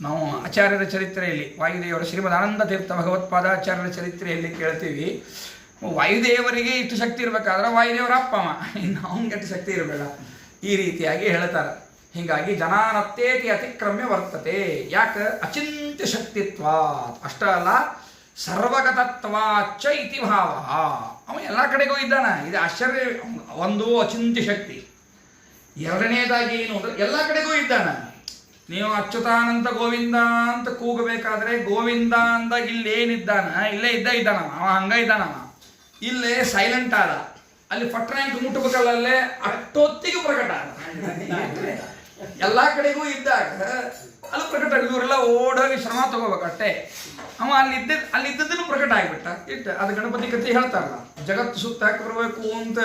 ನಾವು ಆಚಾರ್ಯರ ಚರಿತ್ರೆಯಲ್ಲಿ, ವಾಯುದೇವರ ಶ್ರೀಮದ್ ಆನಂದ ತೀರ್ಥ ಭಗವತ್ಪಾದಾಚಾರ್ಯರ ಚರಿತ್ರೆಯಲ್ಲಿ ಕೇಳ್ತೀವಿ. ವಾಯುದೇವರಿಗೆ ಇಷ್ಟು ಶಕ್ತಿ ಇರಬೇಕಾದ್ರೆ ವಾಯುದೇವರ ಅಪ್ಪ ಅಮ್ಮ. ಇನ್ನು ಅವ್ನಿಗೆ ಶಕ್ತಿ ಇರಬೇಡ. ಈ ರೀತಿಯಾಗಿ ಹೇಳ್ತಾರೆ. ಹೀಗಾಗಿ ಜನಾನತ್ತೇತಿ ಅತಿಕ್ರಮ್ಯ ವರ್ತತೆ. ಯಾಕೆ? ಅಚಿಂತ್ಯ ಶಕ್ತಿತ್ವ ಅಷ್ಟೇ ಅಲ್ಲ ಸರ್ವಗತತ್ವಾಚ ಇತಿ ಭಾವ ಅವ ಎಲ್ಲ ಕಡೆಗೂ ಇದ್ದಾನೆ. ಇದು ಆಶ್ಚರ್ಯ, ಒಂದು ಅಚಿಂತ್ಯ ಶಕ್ತಿ. ಎರಡನೇದಾಗಿ ಏನು ಅಂದ್ರೆ ಎಲ್ಲ ಕಡೆಗೂ ಇದ್ದಾನೆ. ನೀವು ಅಚ್ಯುತಾನಂತ ಗೋವಿಂದ ಅಂತ ಕೂಗಬೇಕಾದ್ರೆ ಗೋವಿಂದ ಅಂದಾಗ ಇಲ್ಲೇನಿದ್ದಾನ ಇಲ್ಲೇ ಇದ್ದ ಇದ್ದಾನವ. ಅವ ಹಂಗ ಇದ್ದಾನವ. ಇಲ್ಲೇ ಸೈಲೆಂಟ್ ಆದ. ಅಲ್ಲಿ ಪಟ್ಟಣ ಮುಟ್ಟಬೇಕಲ್ಲ ಅಲ್ಲೇ ಅಷ್ಟೊತ್ತಿಗೆ ಪ್ರಕಟ ಆದ. ಎಲ್ಲಾ ಕಡೆಗೂ ಇದ್ದಾಗ ಅಲ್ಲಿ ಪ್ರಕಟ ಇವರೆಲ್ಲ ಓಡೋಗಿ ಶ್ರಮ ತಗೋಬೇಕು ಅಷ್ಟೇ ಅವ ಅಲ್ಲಿ ಇದ್ದ ಅಲ್ಲಿ ಇದ್ದದ್ದನ್ನು ಪ್ರಕಟ ಆಗಿಬಿಟ್ಟ. ಇಟ್ಟ, ಅದು ಗಣಪತಿ ಕಥೆ ಹೇಳ್ತಾರಲ್ಲ, ಜಗತ್ತು ಸುತ್ತ ಹಾಕಿ ಬರಬೇಕು ಅಂತ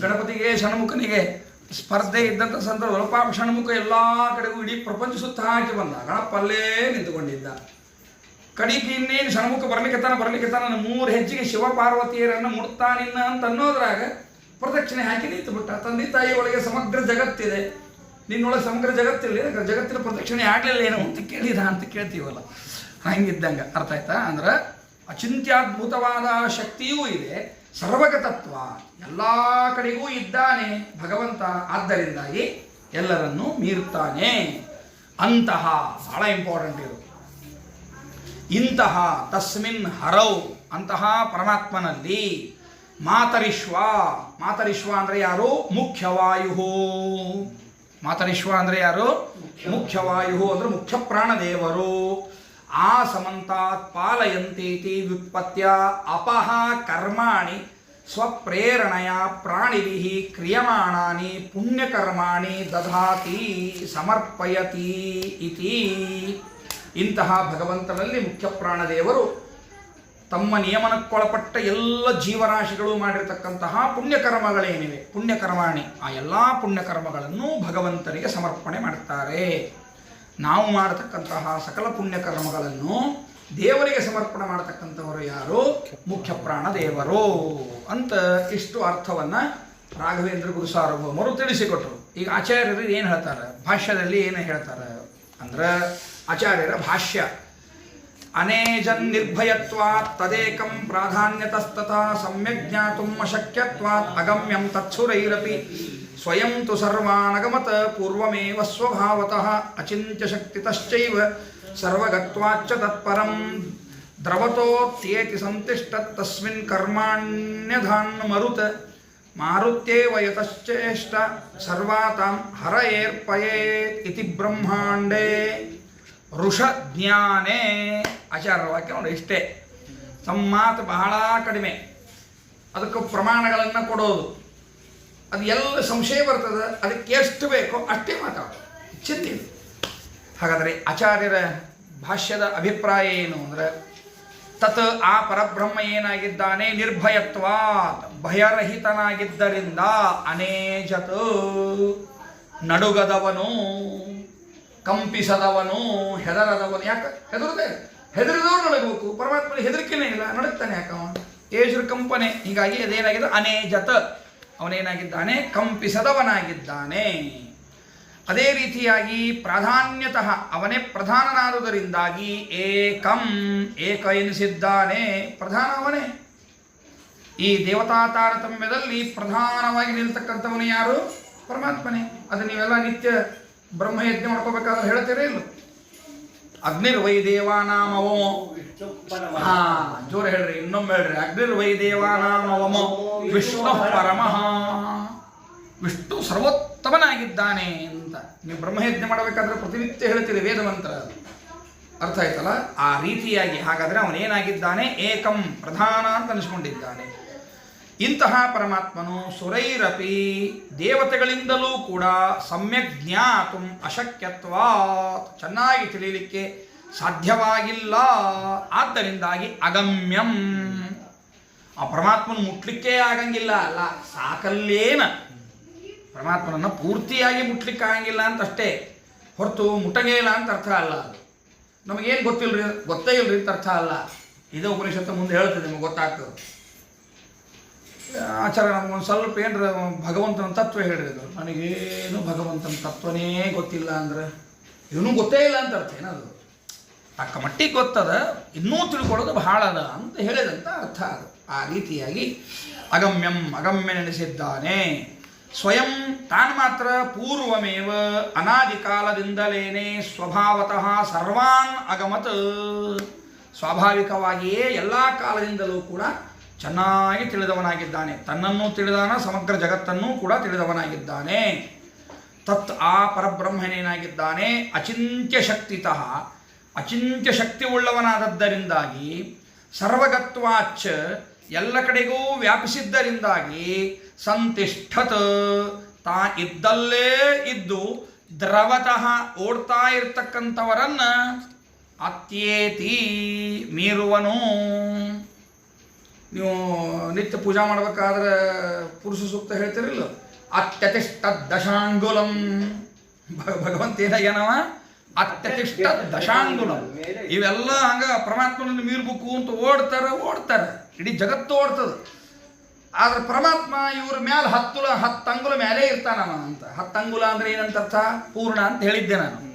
ಗಣಪತಿಗೆ ಷಣ್ಮುಖನಿಗೆ ಸ್ಪರ್ಧೆ ಇದ್ದಂಥ ಸಂದರ್ಭ ಪಾಪ ಷಣ್ಮುಖ ಎಲ್ಲ ಕಡೆಗೂ ಇಡೀ ಪ್ರಪಂಚ ಸುತ್ತ ಹಾಕಿ ಬಂದ ಗಣಪ ಅಲ್ಲೇ ನಿಂತುಕೊಂಡಿದ್ದ. ಕಡಿಗೆ ಇನ್ನೇನು ಷಣ್ಮುಖ ಬರ್ಲಿಕ್ಕೆತಾನ ಬರ್ಲಿಕ್ಕೆತಾನ ನನ್ನ ಮೂರು ಹೆಜ್ಜೆಗೆ ಶಿವ ಪಾರ್ವತಿಯರನ್ನು ಮುಟ್ತಾನಿನ್ನ ಅಂತ ಅನ್ನೋದ್ರಾಗ ಪ್ರದಕ್ಷಿಣೆ ಹಾಕಿ ನಿಂತು ಬಿಟ್ಟ ತಂದೆ ತಾಯಿ ಒಳಗೆ ಸಮಗ್ರ ಜಗತ್ತಿದೆ. ನಿನ್ನೊಳಗೆ ಸಮಗ್ರ ಜಗತ್ತಿಲ್ಲ ಜಗತ್ತಿನ ಪ್ರದಕ್ಷಿಣೆ ಆಗಲಿಲ್ಲ ಏನೋ ಅಂತ ಕೇಳಿದ ಅಂತ ಕೇಳ್ತೀವಲ್ಲ. ಹಂಗಿದ್ದಂಗೆ. ಅರ್ಥ ಆಯ್ತಾ? ಅಂದ್ರೆ ಅಚಿಂತ್ಯದ್ಭುತವಾದ ಶಕ್ತಿಯೂ ಇದೆ, ಸರ್ವಗತತ್ವ, ಎಲ್ಲ ಕಡೆಗೂ ಇದ್ದಾನೆ ಭಗವಂತ, ಆದ್ದರಿಂದಾಗಿ ಎಲ್ಲರನ್ನೂ ಮೀರುತ್ತಾನೆ. ಅಂತಹ, ಬಹಳ ಇಂಪಾರ್ಟೆಂಟ್ ಇದು. ಇಂತಹ, ತಸ್ಮಿನ್ ಹರೌ, ಅಂತಹ ಪರಮಾತ್ಮನಲ್ಲಿ ಮಾತರಿಶ್ವ. ಮಾತರಿಶ್ವ ಅಂದರೆ ಯಾರು? ಮುಖ್ಯವಾಯು ಮಾತರಿಶ್ವ ಅಂದರೆ ಯಾರು? ಮುಖ್ಯವಾಯು ಅಂದ್ರೆ ಮುಖ್ಯ ಪ್ರಾಣದೇವರು. ಆ ಸಮಂತಾತ್ ಪಾಲಯಂತೀತಿ ವ್ಯುತ್ಪತ್ಯ ಅಪಹ ಕರ್ಮಾಣಿ ಸ್ವಪ್ರೇರಣೆಯ ಪ್ರಾಣಿಭಿ ಕ್ರಿಯಮಾಣಾನಿ ಪುಣ್ಯಕರ್ಮಾಣಿ ದಧಾತಿ ಸಮರ್ಪಯತಿ ಇತಿ. ಇಂತಹ ಭಗವಂತನಲ್ಲಿ ಮುಖ್ಯ ಪ್ರಾಣದೇವರು ತಮ್ಮ ನಿಯಮನಕ್ಕೊಳಪಟ್ಟ ಎಲ್ಲ ಜೀವರಾಶಿಗಳು ಮಾಡಿರತಕ್ಕಂತಹ ಪುಣ್ಯಕರ್ಮಗಳೇನಿವೆ? ಪುಣ್ಯಕರ್ಮಾಣಿ. ಆ ಎಲ್ಲ ಪುಣ್ಯಕರ್ಮಗಳನ್ನು ಭಗವಂತನಿಗೆ ಸಮರ್ಪಣೆ ಮಾಡ್ತಾರೆ. ನಾವು ಮಾಡತಕ್ಕಂತಹ ಸಕಲ ಪುಣ್ಯಕರ್ಮಗಳನ್ನು ದೇವರಿಗೆ ಸಮರ್ಪಣೆ ಮಾಡತಕ್ಕಂಥವರು ಯಾರು? ಮುಖ್ಯ ಪ್ರಾಣ ದೇವರು ಅಂತ ಇಷ್ಟು ಅರ್ಥವನ್ನು ರಾಘವೇಂದ್ರ ಗುರು ಸಾರ್ವಭೌಮರು ತಿಳಿಸಿಕೊಟ್ರು. ಈಗ ಆಚಾರ್ಯರು ಏನು ಹೇಳ್ತಾರೆ? ಭಾಷ್ಯದಲ್ಲಿ ಏನು ಹೇಳ್ತಾರೆ? ಅಂದ್ರೆ ಆಚಾರ್ಯರ ಭಾಷ್ಯ. ಅನೇಜನ್ ನಿರ್ಭಯತ್ವಾತ್ ತದೇಕಂ ಪ್ರಾಧಾನ್ಯತಸ್ತಥಾ ಸಮ್ಯಕ್ ಜ್ಞಾತುಂ ಅಶಕ್ಯತ್ವಾತ್ ಅಗಮ್ಯಂ ತತ್ಸುರೈರಪಿ ಸ್ವಯಂ ತು ಸರ್ವಾನಗಮತ ಪೂರ್ವಮೇವ ಸ್ವಭಾವತಃ ಅಚಿಂತ್ಯ ಶಕ್ತಿತಶ್ಚೈವ ಸರ್ವಗತ್ವಾಚ್ಚ ತತ್ಪರಂ ದ್ರವತೋತ್ಯೇತಿ ಸಂತಿಷ್ಟತ್ ತಸ್ಮಿನ್ ಕರ್ಮಾಣ್ಯಧಾನ್ ಮರುತ ಮಾರುತ್ಯೇವ ಯತಶ್ಚೇಷ್ಟ ಸರ್ವಾತಾಂ ಹರಯೇರ್ಪಯೇತ್ ಇತಿ ಬ್ರಹ್ಮಾಂಡೇ ಋಷ ಜ್ಞಾನೇ ಆಚಾರ್ಯ ವಾಕ್ಯ ನೋಡಿ, ಇಷ್ಟೇ. ಮಾತು ಬಹಳ ಕಡಿಮೆ. ಅದಕ್ಕೆ ಪ್ರಮಾಣಗಳನ್ನು ಕೊಡೋದು. ಅದು ಎಲ್ಲ ಸಂಶಯ ಬರ್ತದೆ, ಅದಕ್ಕೆ ಎಷ್ಟು ಬೇಕೋ ಅಷ್ಟೇ ಮಾತಾಡೋದು ಚಿಂತೆ ಹಾಗಾದರೆ ಆಚಾರ್ಯರ ಭಾಷ್ಯದ ಅಭಿಪ್ರಾಯ ಏನು ಅಂದರೆ, ತತ್ ಆ ಪರಬ್ರಹ್ಮ ಏನಾಗಿದ್ದಾನೆ? ನಿರ್ಭಯತ್ವ ಭಯರಹಿತನಾಗಿದ್ದರಿಂದ ಅನೇಜತ್, ನಡುಗದವನು. ಕಂಪಿಸದವನು, ಹೆದರದವನು. ಯಾಕೆ? ಹೆದರದೆ ಹೆದರಿದವ್ರು ನಡಗಬೇಕು ಪರಮಾತ್ಮನ ಹೆದರಿಕೆನೇ ಇಲ್ಲ. ನಡುತ್ತಾನೆ ಯಾಕೆ ಅವನು? ಏಜುರ್ ಕಂಪನೆ. ಹೀಗಾಗಿ ಅದೇನಾಗಿದೆ? ಅನೇಜತ್. ಅವನೇನಾಗಿದ್ದಾನೆ? ಕಂಪಿಸದವನಾಗಿದ್ದಾನೆ. ಅದೇ ರೀತಿಯಾಗಿ ಪ್ರಾಧಾನ್ಯತಃ ಅವನೇ ಪ್ರಧಾನನಾದುದರಿಂದಾಗಿ ಏಕಂ ಏಕ ಎನಿಸಿದ್ದಾನೆ ಪ್ರಧಾನ ಅವನೇ. ಈ ದೇವತಾ ತಾರತಮ್ಯದಲ್ಲಿ ಪ್ರಧಾನವಾಗಿ ನಿಲ್ತಕ್ಕಂಥವನು ಯಾರು? ಪರಮಾತ್ಮನೇ. ಅದು ನೀವೆಲ್ಲ ನಿತ್ಯ ಬ್ರಹ್ಮಯಜ್ಞ ಮಾಡ್ಕೋಬೇಕಾದ್ರೆ ಹೇಳ್ತೀರಿ ಇಲ್ಲ? ಅಗ್ನಿರ್ವೈ ದೇವಾನಾಮವೋ ಹಾ ಜೋರು ಹೇಳ್ರಿ ಇನ್ನೊಮ್ಮೆ ಹೇಳ್ರಿ. ಅಗ್ನಿರ್ವೈ ದೇವಾನಾಮವಮೋ ವಿಷ್ಣು ಪರಮಃ. ವಿಷ್ಣು ಸರ್ವೋತ್ತಮನಾಗಿದ್ದಾನೆ ಅಂತ. ನೀವು ಬ್ರಹ್ಮಯಜ್ಞ ಮಾಡಬೇಕಾದ್ರೆ ಪ್ರತಿನಿತ್ಯ ಹೇಳ್ತೀರಿ ವೇದಮಂತ್ರ. ಅರ್ಥ ಆಯ್ತಲ್ಲ? ಆ ರೀತಿಯಾಗಿ ಹಾಗಾದ್ರೆ ಅವನೇನಾಗಿದ್ದಾನೆ? ಏಕಂ ಪ್ರಧಾನ ಅಂತ ಅನಿಸ್ಕೊಂಡಿದ್ದಾನೆ. ಇಂತಹ ಪರಮಾತ್ಮನು ಸುರೈರಪಿ ದೇವತೆಗಳಿಂದಲೂ ಕೂಡ ಸಮ್ಯಕ್ ಜ್ಞಾತು ಅಶಕ್ಯತ್ವ ಚೆನ್ನಾಗಿ ತಿಳಿಯಲಿಕ್ಕೆ ಸಾಧ್ಯವಾಗಿಲ್ಲ. ಆದ್ದರಿಂದಾಗಿ ಅಗಮ್ಯಂ. ಆ ಪರಮಾತ್ಮನ ಮುಟ್ಲಿಕ್ಕೇ ಆಗಂಗಿಲ್ಲ ಅಲ್ಲ, ಸಾಕಲ್ಲೇನ? ಪರಮಾತ್ಮನನ್ನು ಪೂರ್ತಿಯಾಗಿ ಮುಟ್ಲಿಕ್ಕೆ ಆಗಂಗಿಲ್ಲ ಅಂತ ಅಷ್ಟೇ ಹೊರತು ಮುಟ್ಟಂಗೇ ಇಲ್ಲ ಅಂತ ಅರ್ಥ ಅಲ್ಲ ಅದು. ನಮಗೇನು ರೀ ಗೊತ್ತೇ ಇಲ್ರಿ ಅಂತ ಅರ್ಥ ಅಲ್ಲ. ಇದೇ ಉಪನಿಷತ್ತು ಮುಂದೆ ಹೇಳ್ತದೆ ನಿಮಗೆ ಗೊತ್ತಾಗ್ತದೆ. ಆಚಾರ್ಯ ಒಂದು ಸ್ವಲ್ಪ ಏನ್ರ ಭಗವಂತನ ತತ್ವ ಹೇಳಿದ್ರು ನನಗೇನು ಭಗವಂತನ ತತ್ವನೇ ಗೊತ್ತಿಲ್ಲ ಅಂದ್ರೆ ಇವನು ಗೊತ್ತೇ ಇಲ್ಲ ಅಂತ ಅರ್ಥ ಏನದು? ತಕ್ಕ ಮಟ್ಟಿಗೆ ಗೊತ್ತದ, ಇನ್ನೂ ತಿಳ್ಕೊಳ್ಳೋದು ಬಹಳ ಅದ ಅಂತ ಹೇಳಿದಂತ ಅರ್ಥ ಅದು. ಆ ರೀತಿಯಾಗಿ ಅಗಮ್ಯಂ ಅಗಮ್ಯ ನೆನೆಸಿದ್ದಾನೆ. ಸ್ವಯಂ ತಾನು ಮಾತ್ರ ಪೂರ್ವಮೇವ ಅನಾದಿ ಕಾಲದಿಂದಲೇನೆ ಸ್ವಭಾವತಃ ಸರ್ವಾನ್ ಅಗಮತ್. ಸ್ವಾಭಾವಿಕವಾಗಿಯೇ ಎಲ್ಲ ಕಾಲದಿಂದಲೂ ಕೂಡ ಚೆನ್ನಾಗಿ ತಿಳಿದವನಾಗಿದ್ದಾನೆ. ತನ್ನನ್ನು ತಿಳಿದಾನ ಸಮಗ್ರ ಜಗತ್ತನ್ನೂ ಕೂಡ ತಿಳಿದವನಾಗಿದ್ದಾನೆ. ತತ್ ಆ ಪರಬ್ರಹ್ಮನೇನಾಗಿದ್ದಾನೆ. ಅಚಿಂತ್ಯ ಶಕ್ತಿತಃ. ಅಚಿಂತ್ಯ ಶಕ್ತಿ ಉಳ್ಳವನಾದದ್ದರಿಂದಾಗಿ, ಸರ್ವಗತ್ವಾಚ್ ಎಲ್ಲ ಕಡೆಗೂ ವ್ಯಾಪಿಸಿದ್ದರಿಂದಾಗಿ ಸಂತಿಷ್ಠತ್. ತಾ ಇದ್ದಲ್ಲೇ ಇದ್ದು ದ್ರವತಃ ಓಡ್ತಾ ಇರ್ತಕ್ಕಂಥವರನ್ನು ಅತ್ಯೇತಿ ಮೀರುವನು. ನೀವು ನಿತ್ಯ ಪೂಜಾ ಮಾಡ್ಬೇಕಾದ್ರೆ ಪುರುಷ ಸೂಕ್ತ ಹೇಳ್ತಿರಲಿಲ್ಲ ಅತ್ಯತಿಷ್ಠ ದಶಾಂಗುಲಂ. ಭಗವಂತ ಏನಾಗ್ಯಾನವ ಅತ್ಯತಿಷ್ಠ ದಶಾಂಗುಲಂ. ಇವೆಲ್ಲ ಹಂಗ ಪರಮಾತ್ಮನನ್ನು ಮೀರ್ಬೇಕು ಅಂತ ಓಡ್ತಾರ ಓಡ್ತಾರ. ಇಡೀ ಜಗತ್ತು ಓಡ್ತದ. ಆದ್ರೆ ಪರಮಾತ್ಮ ಇವ್ರ ಮ್ಯಾಲ ಹತ್ತುಲ, ಹತ್ತು ಅಂಗುಲ ಮ್ಯಾಲೇ ಇರ್ತಾನವ ಅಂತ. ಹತ್ತು ಅಂಗುಲ ಅಂದ್ರೆ ಏನಂತ ಅರ್ಥ ಪೂರ್ಣ ಅಂತ ಹೇಳಿದ್ದೆ ನಾನು.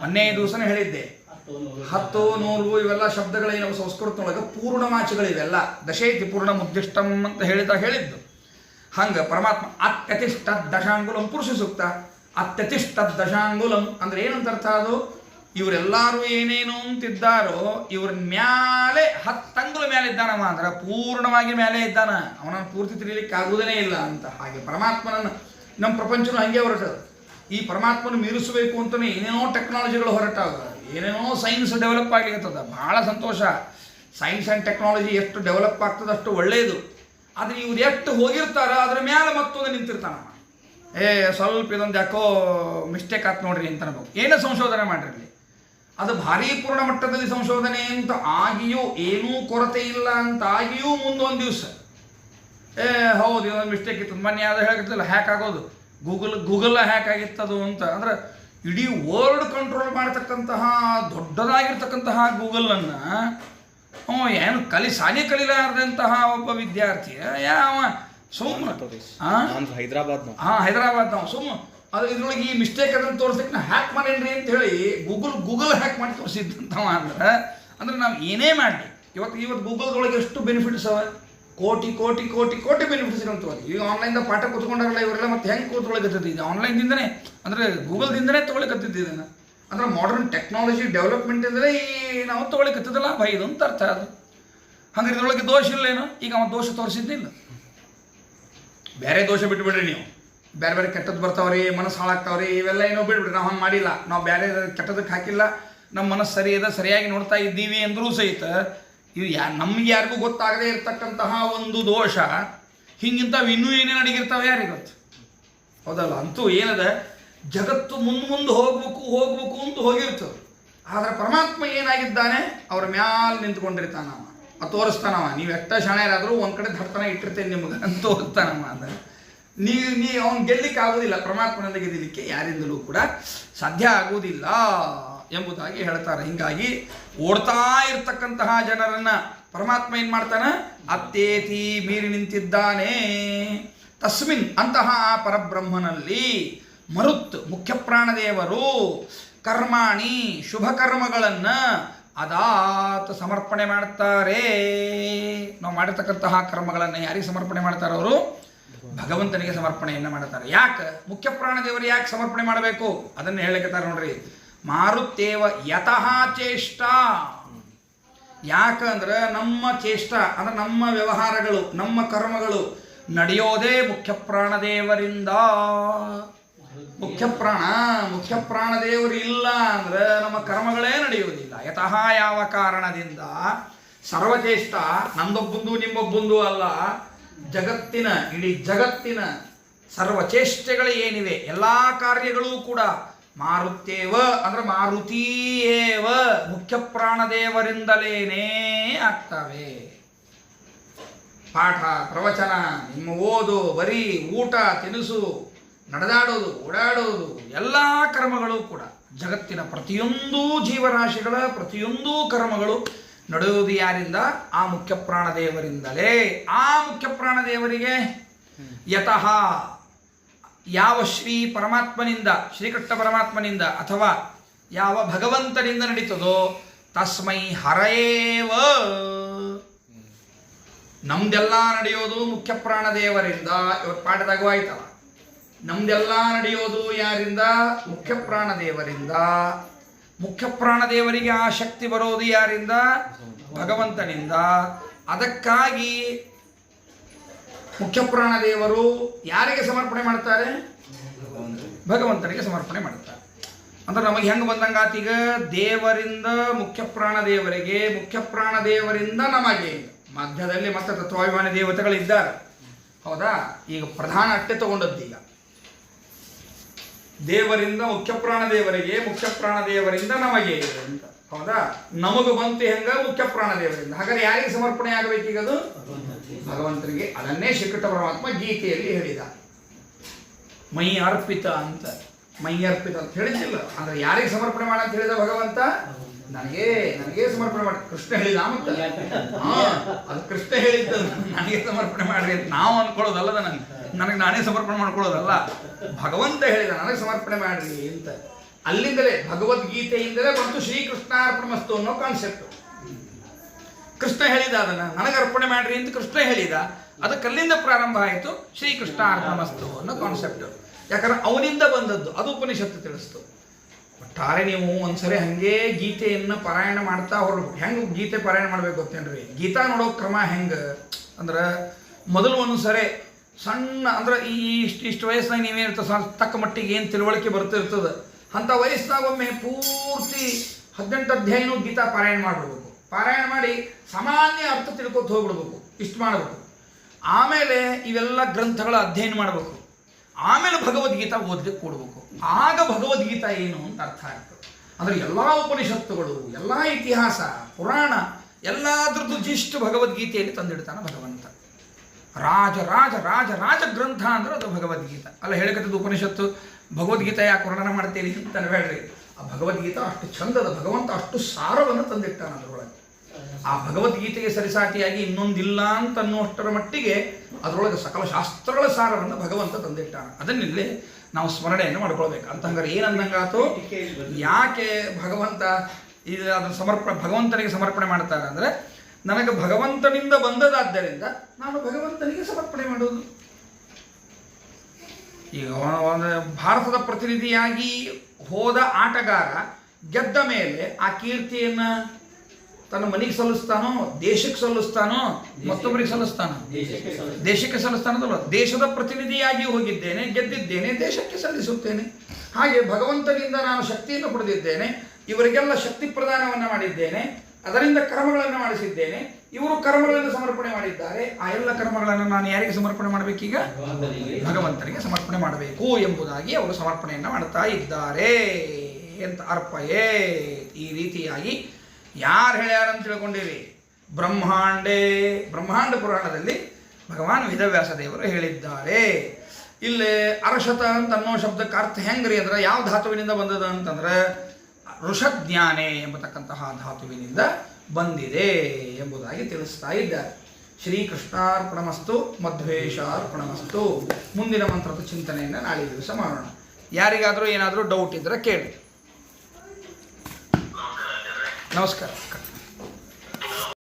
ಮೊನ್ನೆ ದಿವಸನೇ ಹೇಳಿದ್ದೆ. ಹತ್ತು ನೂರು ಇವೆಲ್ಲ ಶಬ್ದಗಳೇನವು ಸಂಸ್ಕೃತದೊಳಗೆ. ಪೂರ್ಣಮಾಚಗಳು ಇವೆಲ್ಲ. ದಶೈತಿ ಪೂರ್ಣ ಮುದ್ದಿಷ್ಟಂ ಅಂತ ಹೇಳಿದ ಹೇಳಿದ್ದು. ಹಂಗೆ ಪರಮಾತ್ಮ ಅತ್ಯತಿಷ್ಠ ದಶಾಂಗುಲಂ ಪುರುಷ ಸೂಕ್ತ. ಅತ್ಯತಿಷ್ಠ ದಶಾಂಗುಲಂ ಅಂದ್ರೆ ಏನಂತ ಅರ್ಥ ಅದು? ಇವರೆಲ್ಲರೂ ಏನೇನು ಅಂತಿದ್ದಾರೋ ಇವ್ರ ಮ್ಯಾಲೆ ಹತ್ತಂಗುಲ ಮೇಲೆ ಇದ್ದಾನವ ಅಂದ್ರೆ ಪೂರ್ಣವಾಗಿ ಮೇಲೆ ಇದ್ದಾನ. ಅವನನ್ನು ಪೂರ್ತಿ ತಿಳಿಲಿಕ್ಕೆ ಆಗುವುದೇ ಇಲ್ಲ ಅಂತ. ಹಾಗೆ ಪರಮಾತ್ಮನನ್ನು ನಮ್ಮ ಪ್ರಪಂಚನೂ ಹಂಗೆ ಹೊರಟದು. ಈ ಪರಮಾತ್ಮನ ಮೀರಿಸಬೇಕು ಅಂತಲೇ ಏನೇನೋ ಟೆಕ್ನಾಲಜಿಗಳು ಹೊರಟಾವ. ಏನೇನೋ ಸೈನ್ಸ್ ಡೆವಲಪ್ ಆಗ್ಲಿಕ್ಕತ್ತದ ಭಾಳ ಸಂತೋಷ. ಸೈನ್ಸ್ ಆ್ಯಂಡ್ ಟೆಕ್ನಾಲಜಿ ಎಷ್ಟು ಡೆವಲಪ್ ಆಗ್ತದೆ ಅಷ್ಟು ಒಳ್ಳೆಯದು ಆದರೆ ಇವ್ರು ಎಷ್ಟು ಹೋಗಿರ್ತಾರ ಅದ್ರ ಮೇಲೆ ಮತ್ತೊಂದು ನಿಂತಿರ್ತಾನಮ್ಮ ಏ, ಸ್ವಲ್ಪ ಇದೊಂದು ಯಾಕೋ ಮಿಸ್ಟೇಕ್ ಆಯ್ತು ನೋಡ್ರಿ ಅಂತ ಅನ್ಬೋದು ಏನೇ ಸಂಶೋಧನೆ ಮಾಡಿರಲಿ ಅದು ಭಾರಿ ಪೂರ್ಣ ಮಟ್ಟದಲ್ಲಿ ಸಂಶೋಧನೆ ಅಂತ ಆಗಿಯೂ ಏನೂ ಕೊರತೆ ಇಲ್ಲ ಅಂತ ಆಗಿಯೂ ಮುಂದೊಂದು ದಿವಸ. ಏ, ಹೌದು, ಇದೊಂದು ಮಿಸ್ಟೇಕ್ ಇತ್ತು. ಮೊನ್ನೆ ಯಾವ್ದು ಹೇಳಕತ್ತಿಲ್ಲ ಹ್ಯಾಕ್ ಆಗೋದು. ಗೂಗಲ್ ಗೂಗಲ್ ಹ್ಯಾಕ್ ಆಗಿತ್ತದು ಅಂತ. ಅಂದ್ರೆ ಇಡೀ ವರ್ಲ್ಡ್ ಕಂಟ್ರೋಲ್ ಮಾಡ್ತಕ್ಕಂತಹ ದೊಡ್ಡದಾಗಿರ್ತಕ್ಕಂತಹ ಗೂಗಲನ್ನು ಅವ ಏನು ಕಲಿ ಸಾಲಿ ಕಲಿಲಾರ್ದಂತಹ ಒಬ್ಬ ವಿದ್ಯಾರ್ಥಿ ಯಾವ ನಾನು ಹೈದರಾಬಾದ್ ಹಾಂ ಹೈದರಾಬಾದ್ ನಾವು ಸುಮ್ಮ ಅದು ಇದ್ರೊಳಗೆ ಈ ಮಿಸ್ಟೇಕ್ ಅದನ್ನು ತೋರಿಸಕ್ಕೆ ನಾ ಹ್ಯಾಕ್ ಮಾಡೇನ್ರಿ ಅಂತ ಹೇಳಿ ಗೂಗಲ್ ಗೂಗಲ್ ಹ್ಯಾಕ್ ಮಾಡಿ ತೋರಿಸಿದ್ದಂತವ ಅಂದ್ರೆ ಅಂದ್ರೆ ನಾವು ಏನೇ ಮಾಡಲಿ ಇವತ್ತು ಇವತ್ತು ಗೂಗಲ್ದೊಳಗೆ ಎಷ್ಟು ಬೆನಿಫಿಟ್ಸ್ ಅವ? ಕೋಟಿ ಕೋಟಿ ಕೋಟಿ ಕೋಟಿ ಬೆನಿಫಿಟ್ಸ್ ಇರುವಂಥವು ಈಗ ಆನ್ಲೈನ್ದಾಗ ಪಾಠ ಕೂತ್ಕೊಂಡಾರಲ್ಲ ಇವರೆಲ್ಲ ಮತ್ತೆ ಹೆಂಗೆ ಕೂತ್ಕೊಳಕತ್ತದ ಇದು ಆನ್ಲೈನ್ದಿಂದನೇ ಅಂದರೆ ಗೂಗಲ್ದಿಂದನೇ ತೊಗೊಳಕತ್ತಿದ್ದು ಇದನ್ನು. ಅಂದ್ರೆ ಮಾಡರ್ನ್ ಟೆಕ್ನಾಲಜಿ ಡೆವಲಪ್ಮೆಂಟ್ ಅಂದ್ರೆ ಈ ನಾವು ತೊಗೊಳಕತ್ತದ ಭಯ ಇದು ಅಂತ ಅರ್ಥ ಅದು ಹಂಗೆ ಇದ್ರೊಳಗೆ ದೋಷ ಇಲ್ಲೇನೋ ಈಗ ಅವ ದೋಷ ತೋರಿಸಿದ್ದಿಲ್ಲ. ಬೇರೆ ದೋಷ ಬಿಟ್ಬಿಡ್ರಿ ನೀವು. ಬೇರೆ ಬೇರೆ ಕೆಟ್ಟದ್ದು ಬರ್ತಾವ್ರಿ ಮನಸ್ಸು ಹಾಳಾಗ್ತಾವ್ರಿ ಇವೆಲ್ಲ ಏನೋ ಬಿಡ್ಬಿಡ್ರಿ ನಾವು ಹಂಗೆ ಮಾಡಿಲ್ಲ. ನಾವು ಬೇರೆ ಕೆಟ್ಟದಕ್ಕೆ ಹಾಕಿಲ್ಲ. ನಮ್ಮ ಮನಸ್ಸು ಸರಿ ಇದೆ ಸರಿಯಾಗಿ ನೋಡ್ತಾ ಇದ್ದೀವಿ ಅಂದರೂ ಸಹಿತ ಇದು ಯಾ, ನಮ್ಗೆ ಯಾರಿಗೂ ಗೊತ್ತಾಗದೇ ಇರತಕ್ಕಂತಹ ಒಂದು ದೋಷ, ಹಿಂಗಿಂತ ಇನ್ನೂ ಏನೇನು ಅಡಗಿರ್ತಾವೆ ಯಾರಿಗೆ ಗೊತ್ತು? ಹೌದಲ್ಲ ಅಂತೂ ಏನದ? ಜಗತ್ತು ಮುಂದೆ ಮುಂದೆ ಹೋಗ್ಬೇಕು ಹೋಗ್ಬೇಕು ಅಂತ ಹೋಗಿರ್ತದೆ. ಆದ್ರೆ ಪರಮಾತ್ಮ ಏನಾಗಿದ್ದಾನೆ? ಅವ್ರ ಮ್ಯಾಲ ನಿಂತ್ಕೊಂಡಿರ್ತಾನವ ತೋರಿಸ್ತಾನವ ನೀವು ಎಷ್ಟ ಶಾಣ್ಯರಾದರೂ ಒಂದ್ ಕಡೆ ದಡ್ತನ ಇಟ್ಟಿರ್ತೇನೆ ನಿಮ್ಗೆ ಅಂತ ತೋರಿಸ್ತಾನವ ಅಂದ್ರೆ ನೀವು ನೀ ಅವ್ನು ಗೆಲ್ಲಿಕ್ಕೆ ಆಗೋದಿಲ್ಲ ಪರಮಾತ್ಮನಿಂದ ಗೆಲ್ಲಲಿಕ್ಕೆ ಯಾರಿಂದಲೂ ಕೂಡ ಸಾಧ್ಯ ಆಗುವುದಿಲ್ಲ ಎಂಬುದಾಗಿ ಹೇಳ್ತಾರೆ. ಹಿಂಗಾಗಿ ಓಡ್ತಾ ಇರ್ತಕ್ಕಂತಹ ಜನರನ್ನ ಪರಮಾತ್ಮ ಏನ್ ಮಾಡ್ತಾನೆ? ಅತ್ತೇತಿ ಮೀರಿ ನಿಂತಿದ್ದಾನೆ. ತಸ್ಮಿನ್ ಅಂತಹ ಆ ಪರಬ್ರಹ್ಮನಲ್ಲಿ ಮರುತ್ ಮುಖ್ಯ ಪ್ರಾಣದೇವರು ಕರ್ಮಾಣಿ ಶುಭ ಕರ್ಮಗಳನ್ನ ಅದಾತ ಸಮರ್ಪಣೆ ಮಾಡ್ತಾರೆ. ನಾವು ಮಾಡಿರ್ತಕ್ಕಂತಹ ಕರ್ಮಗಳನ್ನು ಯಾರಿಗೆ ಸಮರ್ಪಣೆ ಮಾಡ್ತಾರೆ ಅವರು? ಭಗವಂತನಿಗೆ ಸಮರ್ಪಣೆಯನ್ನು ಮಾಡ್ತಾರೆ. ಯಾಕೆ? ಮುಖ್ಯ ಪ್ರಾಣದೇವರು ಯಾಕೆ ಸಮರ್ಪಣೆ ಮಾಡಬೇಕು? ಅದನ್ನು ಹೇಳಕತ್ತಾರೆ ನೋಡ್ರಿ. ಮಾರುತ್ತೇವ ಯತಃ ಚೇಷ್ಟ. ಯಾಕಂದ್ರೆ ನಮ್ಮ ಚೇಷ್ಟ, ಅಂದ್ರೆ ನಮ್ಮ ವ್ಯವಹಾರಗಳು, ನಮ್ಮ ಕರ್ಮಗಳು ನಡೆಯೋದೇ ಮುಖ್ಯ ಪ್ರಾಣದೇವರಿಂದ ಮುಖ್ಯ ಪ್ರಾಣ ಮುಖ್ಯ ಪ್ರಾಣದೇವರು ಇಲ್ಲ ಅಂದ್ರೆ ನಮ್ಮ ಕರ್ಮಗಳೇ ನಡೆಯುವುದಿಲ್ಲ. ಯತಃ ಯಾವ ಕಾರಣದಿಂದ? ಸರ್ವಚೇಷ್ಟ, ನಂದೊಬ್ಬಂದು ನಿಮ್ಮೊಬ್ಬಂದು ಅಲ್ಲ. ಜಗತ್ತಿನ, ಇಡೀ ಜಗತ್ತಿನ ಏನಿವೆ? ಎಲ್ಲ ಕಾರ್ಯಗಳೂ ಕೂಡ ಮಾರುತ್ತೇವ ಅಂದ್ರೆ ಮಾರುತೀಯೇವ ಮುಖ್ಯ ಪ್ರಾಣದೇವರಿಂದಲೇನೇ ಆಗ್ತವೆ. ಪಾಠ ಪ್ರವಚನ ನಿಮ್ಮ ಓದು ಬರೀ ಊಟ ತಿನಿಸು ನಡೆದಾಡೋದು ಓಡಾಡೋದು ಎಲ್ಲ ಕರ್ಮಗಳು ಕೂಡ ಜಗತ್ತಿನ ಪ್ರತಿಯೊಂದು ಜೀವರಾಶಿಗಳ ಪ್ರತಿಯೊಂದು ಕರ್ಮಗಳು ನಡೆಯುವುದು ಯಾರಿಂದ? ಆ ಮುಖ್ಯ ಪ್ರಾಣದೇವರಿಂದಲೇ ಆ ಮುಖ್ಯ ಪ್ರಾಣದೇವರಿಗೆ ಯತಃ ಯಾವ ಶ್ರೀ ಪರಮಾತ್ಮನಿಂದ, ಶ್ರೀಕೃಷ್ಣ ಪರಮಾತ್ಮನಿಂದ ಅಥವಾ ಯಾವ ಭಗವಂತನಿಂದ ನಡೀತದೋ ತಸ್ಮೈ ಹರೇವ ನಮ್ದೆಲ್ಲ ನಡೆಯೋದು ಮುಖ್ಯ ಪ್ರಾಣದೇವರಿಂದ ಇವತ್ತು ಪಾಠದಾಗೂ ಆಯ್ತಲ್ಲ. ನಮ್ದೆಲ್ಲ ನಡೆಯೋದು ಯಾರಿಂದ? ಮುಖ್ಯ ಪ್ರಾಣದೇವರಿಂದ ಮುಖ್ಯ ಪ್ರಾಣದೇವರಿಗೆ ಆ ಶಕ್ತಿ ಬರೋದು ಯಾರಿಂದ? ಭಗವಂತನಿಂದ. ಅದಕ್ಕಾಗಿ ಮುಖ್ಯ ಪ್ರಾಣದೇವರು ಯಾರಿಗೆ ಸಮರ್ಪಣೆ ಮಾಡ್ತಾರೆ? ಭಗವಂತನಿಗೆ ಸಮರ್ಪಣೆ ಮಾಡ್ತಾರೆ. ಅಂದ್ರೆ ನಮಗೆ ಹೆಂಗೆ ಬಂದಂಗಾತ ಈಗ? ದೇವರಿಂದ ಮುಖ್ಯ ಪ್ರಾಣದೇವರಿಗೆ ಮುಖ್ಯ ಪ್ರಾಣದೇವರಿಂದ ನಮಗೆ. ಮಧ್ಯದಲ್ಲಿ ಮತ್ತೆ ತತ್ವಾಭಿಮಾನಿ ದೇವತೆಗಳಿದ್ದಾರೆ. ಹೌದಾ? ಈಗ ಪ್ರಧಾನ ಅಟ್ಟೆ ತಗೊಂಡದ್ದೀಗ ದೇವರಿಂದ ಮುಖ್ಯ ಪ್ರಾಣದೇವರಿಗೆ ಮುಖ್ಯ ಪ್ರಾಣದೇವರಿಂದ ನಮಗೆ. ಅಂತ ಹೌದಾ? ನಮಗೆ ಬಂತು ಹೆಂಗ? ಮುಖ್ಯ ಪ್ರಾಣದೇವರಿಂದ ಹಾಗಾದ್ರೆ ಯಾರಿಗೆ ಸಮರ್ಪಣೆ ಆಗಬೇಕೀಗ ಅದು? ಭಗವಂತನಿಗೆ ಅದನ್ನೇ ಶ್ರೀಕೃಷ್ಣ ಪರಮಾತ್ಮ ಗೀತೆಯಲ್ಲಿ ಹೇಳಿದ. ಮೈ ಅರ್ಪಿತ ಅಂತ. ಮೈ ಅರ್ಪಿತ ಅಂತ ಹೇಳಿದ್ದಿಲ್ಲ. ಅಂದ್ರೆ ಯಾರಿಗೆ ಸಮರ್ಪಣೆ ಮಾಡ ಅಂತ ಹೇಳಿದ ಭಗವಂತ? ನನಗೆ ನನಗೆ ಸಮರ್ಪಣೆ ಮಾಡಿ. ಕೃಷ್ಣ ಹೇಳಿದ ಮತ್ತೆ? ಹಾ, ಅದು ಕೃಷ್ಣ ಹೇಳಿದ್ದು. ನನಗೆ ಸಮರ್ಪಣೆ ಮಾಡ್ರಿ ಅಂತ ನಾವು ಅನ್ಕೊಳ್ಳೋದಲ್ಲ ನನಗೆ. ನನಗೆ ನಾನೇ ಸಮರ್ಪಣೆ ಮಾಡ್ಕೊಳ್ಳೋದಲ್ಲ. ಭಗವಂತ ಹೇಳಿದ, ನನಗೆ ಸಮರ್ಪಣೆ ಮಾಡ್ರಿ ಅಂತ. ಅಲ್ಲಿಂದಲೇ ಭಗವದ್ಗೀತೆಯಿಂದಲೇ ಬಂತು ಶ್ರೀಕೃಷ್ಣಾರ್ಪಣಮಸ್ತು ಅನ್ನೋ ಕಾನ್ಸೆಪ್ಟ್ ಕೃಷ್ಣ ಹೇಳಿದ ಅದನ್ನ. ನನಗೆ ಅರ್ಪಣೆ ಮಾಡ್ರಿ ಅಂತ ಕೃಷ್ಣ ಹೇಳಿದ. ಅದು ಕಲ್ಲಿಂದ ಪ್ರಾರಂಭ ಆಯಿತು. ಶ್ರೀಕೃಷ್ಣ ಅರ್ಪಣಮಸ್ತು ಅನ್ನೋ ಕಾನ್ಸೆಪ್ಟ್ ಯಾಕಂದ್ರೆ ಅವನಿಂದ ಬಂದದ್ದು. ಅದು ಉಪನಿಷತ್ತು ತಿಳಿಸ್ತು. ಒಟ್ಟಾರೆ ನೀವು ಒಂದ್ಸರಿ ಹಂಗೆ ಗೀತೆಯನ್ನು ಪಾರಾಯಣ ಮಾಡ್ತಾ ಹೊರಡ್ಬೇಕು ಹೆಂಗೆ ಗೀತೆ ಪಾರಾಯಣ ಮಾಡ್ಬೇಕು ಗೊತ್ತೇನ್ರಿ? ಗೀತಾ ನೋಡೋ ಕ್ರಮ ಹೆಂಗೆ? ಅಂದ್ರೆ ಮೊದಲು ಒಂದು ಸರಿ ಸಣ್ಣ, ಅಂದ್ರೆ ಈ ಇಷ್ಟು ಇಷ್ಟು ವಯಸ್ಸಿನಾಗ ನೀವೇನಿರ್ತದೆ ಸ್ವಲ್ಪ ತಕ್ಕ ಮಟ್ಟಿಗೆ ಏನು ತಿಳುವಳಿಕೆ ಬರ್ತಿರ್ತದೆ. ಅಂಥ ವಯಸ್ಸಿನಾಗ ಒಮ್ಮೆ ಪೂರ್ತಿ ಹದಿನೆಂಟು ಅಧ್ಯಾಯನೂ ಗೀತಾ ಪಾರಾಯಣ ಮಾಡಿಬಿಡ್ಬೇಕು. ಪಾರಾಯಣ ಮಾಡಿ ಸಾಮಾನ್ಯ ಅರ್ಥ ತಿಳ್ಕೊತ ಹೋಗ್ಬಿಡ್ಬೇಕು. ಇಷ್ಟು ಮಾಡಬೇಕು. ಆಮೇಲೆ ಇವೆಲ್ಲ ಗ್ರಂಥಗಳ ಅಧ್ಯಯನ ಮಾಡಬೇಕು. ಆಮೇಲೆ ಭಗವದ್ಗೀತಾ ಓದಲಿಕ್ಕೆ ಕೊಡಬೇಕು. ಆಗ ಭಗವದ್ಗೀತಾ ಏನು ಅಂತ ಅರ್ಥ ಆಗ್ತದೆ. ಅಂದರೆ ಎಲ್ಲ ಉಪನಿಷತ್ತುಗಳು, ಎಲ್ಲ ಇತಿಹಾಸ, ಪುರಾಣ, ಎಲ್ಲದ್ರದ್ದು ಜಿಷ್ಟು ಭಗವದ್ಗೀತೆಯಲ್ಲಿ ತಂದಿಡ್ತಾನೆ ಭಗವಂತ. ರಾಜ ರಾಜ ರಾಜ ರಾಜ ಗ್ರಂಥ ಅಂದ್ರೆ ಅದು ಭಗವದ್ಗೀತ. ಅಲ್ಲ ಹೇಳಕತ್ತದ ಉಪನಿಷತ್ತು, ಭಗವದ್ಗೀತಾ ಯಾಕೆ ವರ್ಣನ ಮಾಡ್ತೀರಿ ಅಂತ ಹೇಳ್ರಿ. ಆ ಭಗವದ್ಗೀತಾ ಅಷ್ಟು ಚಂದದ, ಭಗವಂತ ಅಷ್ಟು ಸಾರವನ್ನು ತಂದಿಟ್ಟಾನ ಅದರೊಳಗೆ. ಆ ಭಗವದ್ಗೀತೆಗೆ ಸರಿಸಾಟಿಯಾಗಿ ಇನ್ನೊಂದಿಲ್ಲ ಅಂತ ಅನ್ನುವಷ್ಟರ ಮಟ್ಟಿಗೆ ಅದರೊಳಗೆ ಸಕಲ ಶಾಸ್ತ್ರಗಳ ಸಾರವನ್ನು ಭಗವಂತ ತಂದಿಟ್ಟಾನ. ಅದನ್ನಿಲ್ಲಿ ನಾವು ಸ್ಮರಣೆಯನ್ನು ಮಾಡ್ಕೊಳ್ಬೇಕು. ಅಂತ ಹಂಗಾರೆ ಏನಂದಂಗಾತು? ಯಾಕೆ ಭಗವಂತ ಇದು ಅದನ್ನು ಸಮರ್ಪಣೆ, ಭಗವಂತನಿಗೆ ಸಮರ್ಪಣೆ ಮಾಡ್ತಾರೆ ಅಂದರೆ, ನನಗೆ ಭಗವಂತನಿಂದ ಬಂದದಾದ್ದರಿಂದ ನಾನು ಭಗವಂತನಿಗೆ ಸಮರ್ಪಣೆ ಮಾಡೋದು ಈಗ ಭಾರತದ ಪ್ರತಿನಿಧಿಯಾಗಿ ಹೋದ ಆಟಗಾರ ಗೆದ್ದ ಮೇಲೆ ಆ ಕೀರ್ತಿಯನ್ನ ತನ್ನ ಮನೆಗೆ ಸಲ್ಲಿಸ್ತಾನೋ ದೇಶಕ್ಕೆ ಸಲ್ಲಿಸ್ತಾನೋ ಮತ್ತೊಬ್ಬರಿಗೆ ಸಲ್ಲಿಸ್ತಾನ? ದೇಶಕ್ಕೆ ಸಲ್ಲಿಸ್ತಾನೆ. ದೇಶಕ್ಕೆ ಸಲ್ಲಿಸ್ತಾನದಲ್ಲ. ದೇಶದ ಪ್ರತಿನಿಧಿಯಾಗಿ ಹೋಗಿದ್ದೇನೆ ಗೆದ್ದಿದ್ದೇನೆ ದೇಶಕ್ಕೆ ಸಲ್ಲಿಸುತ್ತೇನೆ. ಹಾಗೆ ಭಗವಂತನಿಂದ ನಾನು ಶಕ್ತಿಯನ್ನು ಪಡೆದಿದ್ದೇನೆ ಇವರಿಗೆಲ್ಲ ಶಕ್ತಿ ಪ್ರದಾನವನ್ನು ಮಾಡಿದ್ದೇನೆ ಅದರಿಂದ ಕರ್ಮಗಳನ್ನು ಮಾಡಿಸಿದ್ದೇನೆ ಇವರು ಕರ್ಮಗಳನ್ನು ಸಮರ್ಪಣೆ ಮಾಡಿದ್ದಾರೆ ಆ ಎಲ್ಲ ಕರ್ಮಗಳನ್ನು ನಾನು ಯಾರಿಗೆ ಸಮರ್ಪಣೆ ಮಾಡಬೇಕೀಗ? ಭಗವಂತನಿಗೆ. ಭಗವಂತನಿಗೆ ಸಮರ್ಪಣೆ ಮಾಡಬೇಕು ಎಂಬುದಾಗಿ ಅವರು ಸಮರ್ಪಣೆಯನ್ನು ಮಾಡ್ತಾ ಇದ್ದಾರೆ ಅಂತ ಅರ್ಪಯೇ ಈ ರೀತಿಯಾಗಿ ಯಾರು ಹೇಳ್ಯಾರಂತ ತಿಳ್ಕೊಂಡಿರಿ? ಬ್ರಹ್ಮಾಂಡೇ. ಬ್ರಹ್ಮಾಂಡ ಪುರಾಣದಲ್ಲಿ ಭಗವಾನ್ ವೇದವ್ಯಾಸ ದೇವರು ಹೇಳಿದ್ದಾರೆ. ಇಲ್ಲಿ ಅರಶತ ಅಂತ ಅನ್ನೋ ಶಬ್ದಕ್ಕೆ ಅರ್ಥ ಹೆಂಗ್ರಿ ಅಂದ್ರೆ ಯಾವ ಧಾತುವಿನಿಂದ ಬಂದದ ಅಂತಂದ್ರೆ ಋಷಜ್ಞಾನೆ ಎಂಬತಕ್ಕಂತಹ ಧಾತುವಿನಿಂದ ಬಂದಿದೆ ಎಂಬುದಾಗಿ ತಿಳಿಸ್ತಾ ಇದ್ದಾರೆ. ಶ್ರೀಕೃಷ್ಣಾರ್ಪಣಮಸ್ತು ಮಧ್ವೇಶಾರ್ಪಣಮಸ್ತು ಮುಂದಿನ ಮಂತ್ರದ ಚಿಂತನೆಯನ್ನು ನಾಳೆ ದಿವಸ ಮಾಡೋಣ. ಯಾರಿಗಾದರೂ ಏನಾದರೂ ಡೌಟ್ ಇದ್ದರೆ ಕೇಳಿ. నమస్కారం